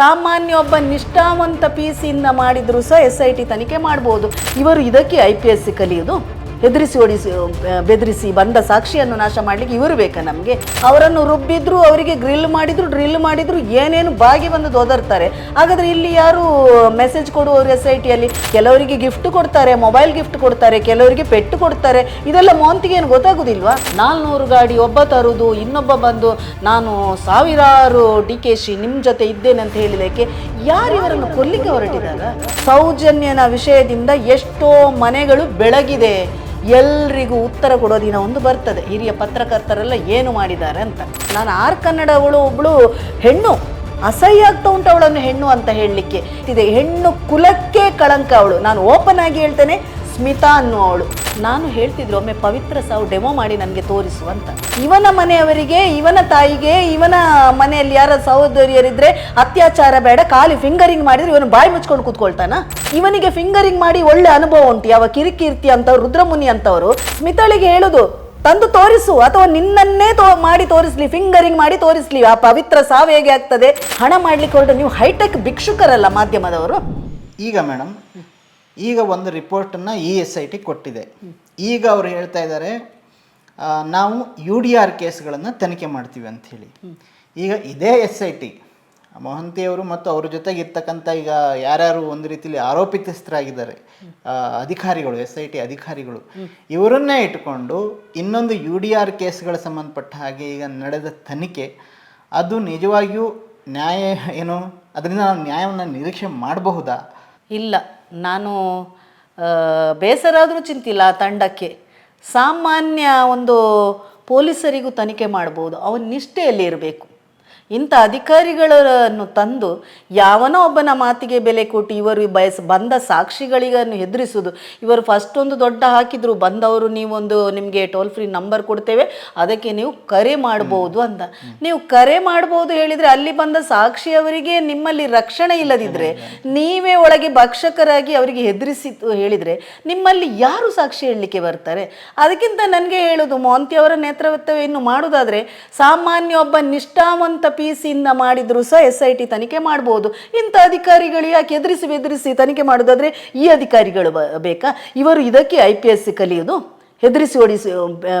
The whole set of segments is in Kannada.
ಸಾಮಾನ್ಯ ಒಬ್ಬ ನಿಷ್ಠಾವಂತ ಪಿ ಸಿಯಿಂದ ಮಾಡಿದರೂ ಸಹ ಎಸ್ ಐ ಟಿ ತನಿಖೆ ಮಾಡ್ಬೋದು. ಇವರು ಇದಕ್ಕೆ ಐ ಪಿ ಎಸ್ ಸಿ ಕಲಿಯೋದು ಹೆದರಿಸಿ ಓಡಿಸಿ ಬೆದರಿಸಿ, ಬಂದ ಸಾಕ್ಷಿಯನ್ನು ನಾಶ ಮಾಡಲಿಕ್ಕೆ ಇವರು ಬೇಕಾ ನಮಗೆ? ಅವರನ್ನು ರುಬ್ಬಿದ್ರು, ಅವರಿಗೆ ಗ್ರಿಲ್ ಮಾಡಿದ್ರು ಡ್ರಿಲ್ ಮಾಡಿದ್ರು, ಏನೇನು ಬಾಗಿ ಬಂದು ದೋದರ್ತಾರೆ. ಹಾಗಾದ್ರೆ ಇಲ್ಲಿ ಯಾರು ಮೆಸೇಜ್ ಕೊಡುವವರು ಎಸ್ ಐ ಟಿಯಲ್ಲಿ ಕೆಲವರಿಗೆ ಗಿಫ್ಟ್ ಕೊಡ್ತಾರೆ ಮೊಬೈಲ್ ಗಿಫ್ಟ್ ಕೊಡ್ತಾರೆ, ಕೆಲವರಿಗೆ ಪೆಟ್ಟು ಕೊಡ್ತಾರೆ. ಇದೆಲ್ಲ ಮೋಂತಿಗೆ ಏನು ಗೊತ್ತಾಗೋದಿಲ್ವಾ? ನಾಲ್ನೂರು ಗಾಡಿ, ಒಬ್ಬ ತರುವುದು ಇನ್ನೊಬ್ಬ ಬಂದು, ನಾನು ಸಾವಿರಾರು ಡಿ ಕೆ ಶಿ ನಿಮ್ಮ ಜೊತೆ ಇದ್ದೇನೆ ಅಂತ ಹೇಳಿದಕ್ಕೆ ಯಾರು ಇವರನ್ನು ಕೊಲ್ಲಿಕ್ಕೆ ಹೊರಟಿದ್ದಾರೆ ಸೌಜನ್ಯನ ವಿಷಯದಿಂದ ಎಷ್ಟೋ ಮನೆಗಳು ಬೆಳಗಿದೆ. ಎಲ್ರಿಗೂ ಉತ್ತರ ಕೊಡೋ ದಿನ ಒಂದು ಬರ್ತದೆ. ಹಿರಿಯ ಪತ್ರಕರ್ತರೆಲ್ಲ ಏನು ಮಾಡಿದ್ದಾರೆ ಅಂತ. ನಾನು ಆರ್ ಕನ್ನಡ ಅವಳು ಒಬ್ಳು ಹೆಣ್ಣು, ಅಸಹ್ಯ ಆಗ್ತಾ ಉಂಟು ಅವಳನ್ನು ಹೆಣ್ಣು ಅಂತ ಹೇಳಲಿಕ್ಕೆ. ಇದೆ ಹೆಣ್ಣು ಕುಲಕ್ಕೆ ಕಳಂಕ ಅವಳು. ನಾನು ಓಪನ್ ಆಗಿ ಹೇಳ್ತೇನೆ ಸ್ಮಿತಾ ಅನ್ನುವವಳು. ನಾನು ಹೇಳ್ತಿದ್ರು, ಒಮ್ಮೆ ಪವಿತ್ರ ಸಾವು ಡೆಮೋ ಮಾಡಿ ನನಗೆ ತೋರಿಸು ಅಂತ. ಇವನ ಮನೆಯವರಿಗೆ, ಇವನ ತಾಯಿಗೆ, ಇವನ ಮನೆಯಲ್ಲಿ ಯಾರ ಸಹೋದರಿಯರಿದ್ರೆ ಅತ್ಯಾಚಾರ ಬೇಡ. ಖಾಲಿ ಫಿಂಗರಿಂಗ್ ಮಾಡಿದ್ರೆ ಇವನು ಬಾಯಿ ಮುಚ್ಕೊಂಡು ಕೂತ್ಕೊಳ್ತಾನ. ಇವನಿಗೆ ಫಿಂಗರಿಂಗ್ ಮಾಡಿ ಒಳ್ಳೆ ಅನುಭವ ಉಂಟು. ಯಾವ ಕಿರಿಕೀರ್ತಿ ಅಂತ ರುದ್ರಮುನಿ ಅಂತವರು. ಸ್ಮಿತಳಿಗೆ ಹೇಳುದು, ತಂದು ತೋರಿಸು ಅಥವಾ ನಿನ್ನನ್ನೇ ತೋ, ಮಾಡಿ ತೋರಿಸ್ಲಿ ಫಿಂಗರಿಂಗ್ ಮಾಡಿ ತೋರಿಸ್ಲಿ. ಆ ಪವಿತ್ರ ಸಾವು ಹೇಗೆ ಆಗ್ತದೆ? ಹಣ ಮಾಡ್ಲಿಕ್ಕೆ ಹೊರಟು ನೀವು ಹೈಟೆಕ್ ಭಿಕ್ಷುಕರಲ್ಲ ಮಾಧ್ಯಮದವರು. ಈಗ ಮೇಡಮ್ ಈಗ ಒಂದು ರಿಪೋರ್ಟನ್ನು ಇ ಎಸ್ ಐ ಟಿ ಕೊಟ್ಟಿದೆ. ಈಗ ಅವರು ಹೇಳ್ತಾ ಇದ್ದಾರೆ ನಾವು ಯು ಡಿ ಆರ್ ಕೇಸ್ಗಳನ್ನು ತನಿಖೆ ಮಾಡ್ತೀವಿ ಅಂತ ಹೇಳಿ. ಈಗ ಇದೇ ಎಸ್ ಐ ಟಿ ಮೊಹಂತಿಯವರು ಮತ್ತು ಅವ್ರ ಜೊತೆಗೆ ಇರ್ತಕ್ಕಂಥ ಈಗ ಯಾರ್ಯಾರು ಒಂದು ರೀತಿಯಲ್ಲಿ ಆರೋಪಿತಸ್ಥರಾಗಿದ್ದಾರೆ ಅಧಿಕಾರಿಗಳು, ಎಸ್ ಐ ಟಿ ಅಧಿಕಾರಿಗಳು, ಇವರನ್ನೇ ಇಟ್ಕೊಂಡು ಇನ್ನೊಂದು ಯು ಡಿ ಆರ್ ಕೇಸ್ಗಳ ಸಂಬಂಧಪಟ್ಟ ಹಾಗೆ ಈಗ ನಡೆದ ತನಿಖೆ, ಅದು ನಿಜವಾಗಿಯೂ ನ್ಯಾಯ ಏನು, ಅದರಿಂದ ನಾವು ನ್ಯಾಯವನ್ನು ನಿರೀಕ್ಷೆ ಮಾಡಬಹುದಾ? ಇಲ್ಲ. ನಾನು ಬೇಸರ ಆದರೂ ಚಿಂತಿಲ್ಲ ತಂಡಕ್ಕೆ. ಸಾಮಾನ್ಯ ಒಂದು ಪೊಲೀಸರಿಗೂ ತನಿಖೆ ಮಾಡ್ಬೋದು. ಅವನ ನಿಷ್ಠೆಯಲ್ಲಿ ಇರಬೇಕು. ಇಂಥ ಅಧಿಕಾರಿಗಳನ್ನು ತಂದು ಯಾವನೋ ಒಬ್ಬನ ಮಾತಿಗೆ ಬೆಲೆ ಕೊಟ್ಟು ಇವರು ಬಯಸ್, ಬಂದ ಸಾಕ್ಷಿಗಳಿಗನ್ನು ಹೆದರಿಸುವುದು ಇವರು ಫಸ್ಟ್ ಒಂದು ದೊಡ್ಡ ಹಾಕಿದ್ರು, ಬಂದವರು ನೀವೊಂದು ನಿಮಗೆ ಟೋಲ್ ಫ್ರೀ ನಂಬರ್ ಕೊಡ್ತೇವೆ, ಅದಕ್ಕೆ ನೀವು ಕರೆ ಮಾಡ್ಬೋದು ಅಂತ. ನೀವು ಕರೆ ಮಾಡ್ಬೋದು ಹೇಳಿದರೆ ಅಲ್ಲಿ ಬಂದ ಸಾಕ್ಷಿಯವರಿಗೆ ನಿಮ್ಮಲ್ಲಿ ರಕ್ಷಣೆ ಇಲ್ಲದಿದ್ದರೆ ನೀವೇ ಒಳಗೆ ಭಕ್ಷಕರಾಗಿ ಅವರಿಗೆ ಹೆದರಿಸಿ ಹೇಳಿದರೆ ನಿಮ್ಮಲ್ಲಿ ಯಾರು ಸಾಕ್ಷಿ ಹೇಳಲಿಕ್ಕೆ ಬರ್ತಾರೆ? ಅದಕ್ಕಿಂತ ನನಗೆ ಹೇಳೋದು ಮೋಂತಿಯವರ ನೇತೃತ್ವ ಇನ್ನು ಮಾಡೋದಾದರೆ, ಸಾಮಾನ್ಯ ಒಬ್ಬ ನಿಷ್ಠಾವಂತ ಪಿ ಸಿಯಿಂದ ಮಾಡಿದ್ರು ಸಹ ಎಸ್ ಐ ಟಿ ತನಿಖೆ ಮಾಡ್ಬೋದು. ಇಂಥ ಅಧಿಕಾರಿಗಳು ಯಾಕೆ ಎದುರಿಸಿ ಬೆದರಿಸಿ ತನಿಖೆ ಮಾಡೋದಾದರೆ ಈ ಅಧಿಕಾರಿಗಳು ಬೇಕಾ? ಇವರು ಇದಕ್ಕೆ ಐ ಪಿ ಎಸ್ ಕಲಿಯೋದು. ಹೆದರಿಸಿ ಓಡಿಸಿ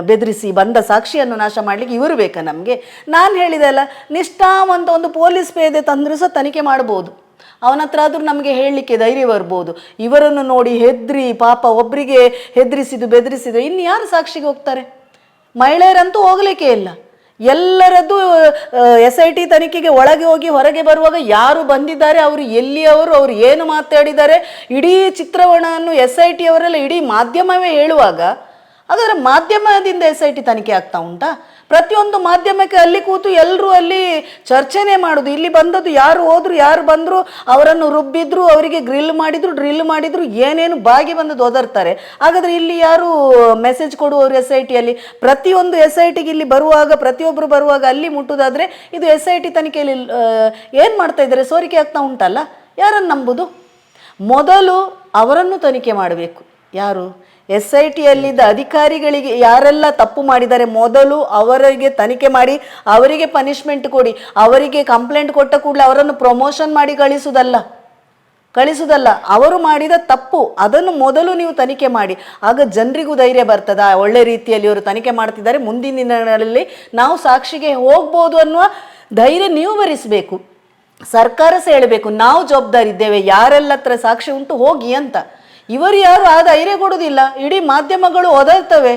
ಬೆದರಿಸಿ ಬಂದ ಸಾಕ್ಷಿಯನ್ನು ನಾಶ ಮಾಡಲಿಕ್ಕೆ ಇವರು ಬೇಕಾ ನಮಗೆ? ನಾನು ಹೇಳಿದೆ ಅಲ್ಲ, ನಿಷ್ಠಾವಂತ ಒಂದು ಪೊಲೀಸ್ ಪೇದೆ ತಂದರೂ ಸಹ ತನಿಖೆ ಮಾಡ್ಬೋದು. ಅವನ ಹತ್ರ ಆದರೂ ನಮಗೆ ಹೇಳಲಿಕ್ಕೆ ಧೈರ್ಯ ಬರ್ಬೋದು. ಇವರನ್ನು ನೋಡಿ ಹೆದ್ರಿ, ಪಾಪ ಒಬ್ಬರಿಗೆ ಹೆದರಿಸಿದು ಬೆದರಿಸಿದು ಇನ್ನು ಯಾರು ಸಾಕ್ಷಿಗೆ ಹೋಗ್ತಾರೆ? ಮಹಿಳೆಯರಂತೂ ಹೋಗಲಿಕ್ಕೆ ಇಲ್ಲ. ಎಲ್ಲರದ್ದು ಎಸ್ ಐ ಟಿ ತನಿಖೆಗೆ ಒಳಗೆ ಹೋಗಿ ಹೊರಗೆ ಬರುವಾಗ ಯಾರು ಬಂದಿದ್ದಾರೆ, ಅವರು ಎಲ್ಲಿಯವರು, ಅವರು ಏನು ಮಾತಾಡಿದ್ದಾರೆ, ಇಡೀ ಚಿತ್ರವಣವನ್ನು ಎಸ್ ಐ ಟಿ ಅವರೆಲ್ಲ ಇಡೀ ಮಾಧ್ಯಮವೇ ಹೇಳುವಾಗ ಹಾಗಾದ್ರೆ ಮಾಧ್ಯಮದಿಂದ ಎಸ್ ಐ ಟಿ ತನಿಖೆ ಆಗ್ತಾ ಉಂಟಾ? ಪ್ರತಿಯೊಂದು ಮಾಧ್ಯಮಕ್ಕೆ ಅಲ್ಲಿ ಕೂತು ಎಲ್ಲರೂ ಅಲ್ಲಿ ಚರ್ಚೆನೇ ಮಾಡೋದು. ಇಲ್ಲಿ ಬಂದದ್ದು ಯಾರು ಹೋದ್ರು, ಯಾರು ಬಂದರು, ಅವರನ್ನು ರುಬ್ಬಿದ್ರು, ಅವರಿಗೆ ಗ್ರಿಲ್ ಮಾಡಿದ್ರು, ಡ್ರಿಲ್ ಮಾಡಿದ್ರು, ಏನೇನು ಬಾಗಿ ಬಂದದ್ದು ಒದರ್ತಾರೆ ಹಾಗಾದ್ರೆ ಇಲ್ಲಿ ಯಾರು ಮೆಸೇಜ್ ಕೊಡುವವರು ಎಸ್ ಐ ಟಿಯಲ್ಲಿ ಪ್ರತಿಯೊಂದು ಎಸ್ ಐ ಟಿಗೆ ಇಲ್ಲಿ ಬರುವಾಗ ಪ್ರತಿಯೊಬ್ಬರು ಬರುವಾಗ ಅಲ್ಲಿ ಮುಟ್ಟುದಾದ್ರೆ ಇದು ಎಸ್ ಐ ಟಿ ತನಿಖೆಯಲ್ಲಿ ಏನು ಮಾಡ್ತಾ ಇದ್ದಾರೆ? ಸೋರಿಕೆ ಆಗ್ತಾ ಉಂಟಲ್ಲ? ಯಾರನ್ನು ನಂಬುದು? ಮೊದಲು ಅವರನ್ನು ತನಿಖೆ ಮಾಡಬೇಕು. ಯಾರು? ಎಸ್ ಐ ಟಿಯಲ್ಲಿದ್ದ ಅಧಿಕಾರಿಗಳಿಗೆ ಯಾರೆಲ್ಲ ತಪ್ಪು ಮಾಡಿದ್ದಾರೆ ಮೊದಲು ಅವರಿಗೆ ತನಿಖೆ ಮಾಡಿ, ಅವರಿಗೆ ಪನಿಷ್ಮೆಂಟ್ ಕೊಡಿ, ಅವರಿಗೆ ಕಂಪ್ಲೇಂಟ್ ಕೊಟ್ಟ ಕೂಡಲೇ ಅವರನ್ನು ಪ್ರಮೋಷನ್ ಮಾಡಿ ಕಳಿಸುವುದಲ್ಲ. ಕಳಿಸುವುದಲ್ಲ. ಅವರು ಮಾಡಿದ ತಪ್ಪು, ಅದನ್ನು ಮೊದಲು ನೀವು ತನಿಖೆ ಮಾಡಿ. ಆಗ ಜನರಿಗೂ ಧೈರ್ಯ ಬರ್ತದ. ಒಳ್ಳೆ ರೀತಿಯಲ್ಲಿ ಅವರು ತನಿಖೆ ಮಾಡ್ತಿದ್ದಾರೆ. ಮುಂದಿನ ದಿನಗಳಲ್ಲಿ ನಾವು ಸಾಕ್ಷಿಗೆ ಹೋಗ್ಬೋದು ಅನ್ನುವ ಧೈರ್ಯ ನೀವು ಭರಿಸಬೇಕು ಸರ್ಕಾರ ಸಹ ಹೇಳಬೇಕು, ನಾವು ಜವಾಬ್ದಾರಿ ಇದ್ದೇವೆ ಯಾರೆಲ್ಲ ಹತ್ರ ಸಾಕ್ಷಿ ಉಂಟು ಹೋಗಿ ಅಂತ. ಇವರು ಯಾರು ಆ ಧೈರ್ಯ ಕೊಡೋದಿಲ್ಲ ಇಡೀ ಮಾಧ್ಯಮಗಳು ಒದರ್ತವೆ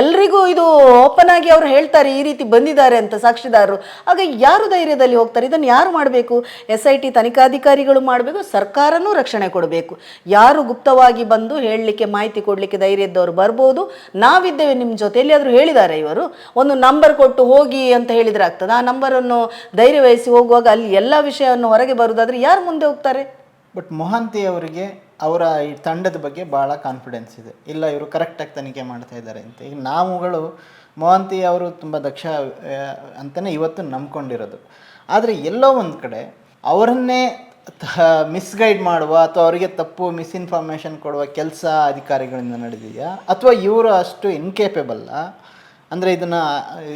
ಎಲ್ರಿಗೂ ಇದು ಓಪನ್ ಆಗಿ ಅವರು ಹೇಳ್ತಾರೆ, ಈ ರೀತಿ ಬಂದಿದ್ದಾರೆ ಅಂತ ಸಾಕ್ಷಿದಾರರು. ಆಗ ಯಾರು ಧೈರ್ಯದಲ್ಲಿ ಹೋಗ್ತಾರೆ? ಇದನ್ನು ಯಾರು ಮಾಡಬೇಕು? ಎಸ್ ಐ ಟಿ ತನಿಖಾಧಿಕಾರಿಗಳು ಮಾಡಬೇಕು, ಸರ್ಕಾರನೂ ರಕ್ಷಣೆ ಕೊಡಬೇಕು. ಯಾರು ಗುಪ್ತವಾಗಿ ಬಂದು ಹೇಳಲಿಕ್ಕೆ, ಮಾಹಿತಿ ಕೊಡಲಿಕ್ಕೆ ಧೈರ್ಯ ಇದ್ದವರು ಬರ್ಬೋದು. ನಾವಿದ್ದೇವೆ ನಿಮ್ಮ ಜೊತೆ ಎಲ್ಲಿಯಾದರೂ ಹೇಳಿದ್ದಾರೆ ಇವರು. ಒಂದು ನಂಬರ್ ಕೊಟ್ಟು ಹೋಗಿ ಅಂತ ಹೇಳಿದರೆ ಆಗ್ತದೆ. ಆ ನಂಬರನ್ನು ಧೈರ್ಯ ವಹಿಸಿ ಹೋಗುವಾಗ ಅಲ್ಲಿ ಎಲ್ಲ ವಿಷಯವನ್ನು ಹೊರಗೆ ಬರುವುದಾದ್ರೆ ಯಾರು ಮುಂದೆ ಹೋಗ್ತಾರೆ? ಬಟ್ ಮೊಹಂತಿ ಅವರಿಗೆ ಅವರ ಈ ತಂಡದ ಬಗ್ಗೆ ಭಾಳ ಕಾನ್ಫಿಡೆನ್ಸ್ ಇದೆ. ಇಲ್ಲ, ಇವರು ಕರೆಕ್ಟಾಗಿ ತನಿಖೆ ಮಾಡ್ತಾ ಇದ್ದಾರೆ ಅಂತ. ಈಗ ನಾವುಗಳು, ಮೋಹಂತಿ ಅವರು ತುಂಬ ದಕ್ಷ ಅಂತಲೇ ಇವತ್ತು ನಂಬ್ಕೊಂಡಿರೋದು. ಆದರೆ ಎಲ್ಲೋ ಒಂದು ಕಡೆ ಅವರನ್ನೇ ಮಿಸ್ಗೈಡ್ ಮಾಡುವ ಅಥವಾ ಅವರಿಗೆ ತಪ್ಪು ಮಿಸ್ಇನ್ಫಾರ್ಮೇಷನ್ ಕೊಡುವ ಕೆಲಸ ಅಧಿಕಾರಿಗಳಿಂದ ನಡೆದಿದೆಯಾ? ಅಥವಾ ಇವರು ಅಷ್ಟು ಇನ್ಕೇಪೇಬಲ್ಲ ಅಂದರೆ ಇದನ್ನು,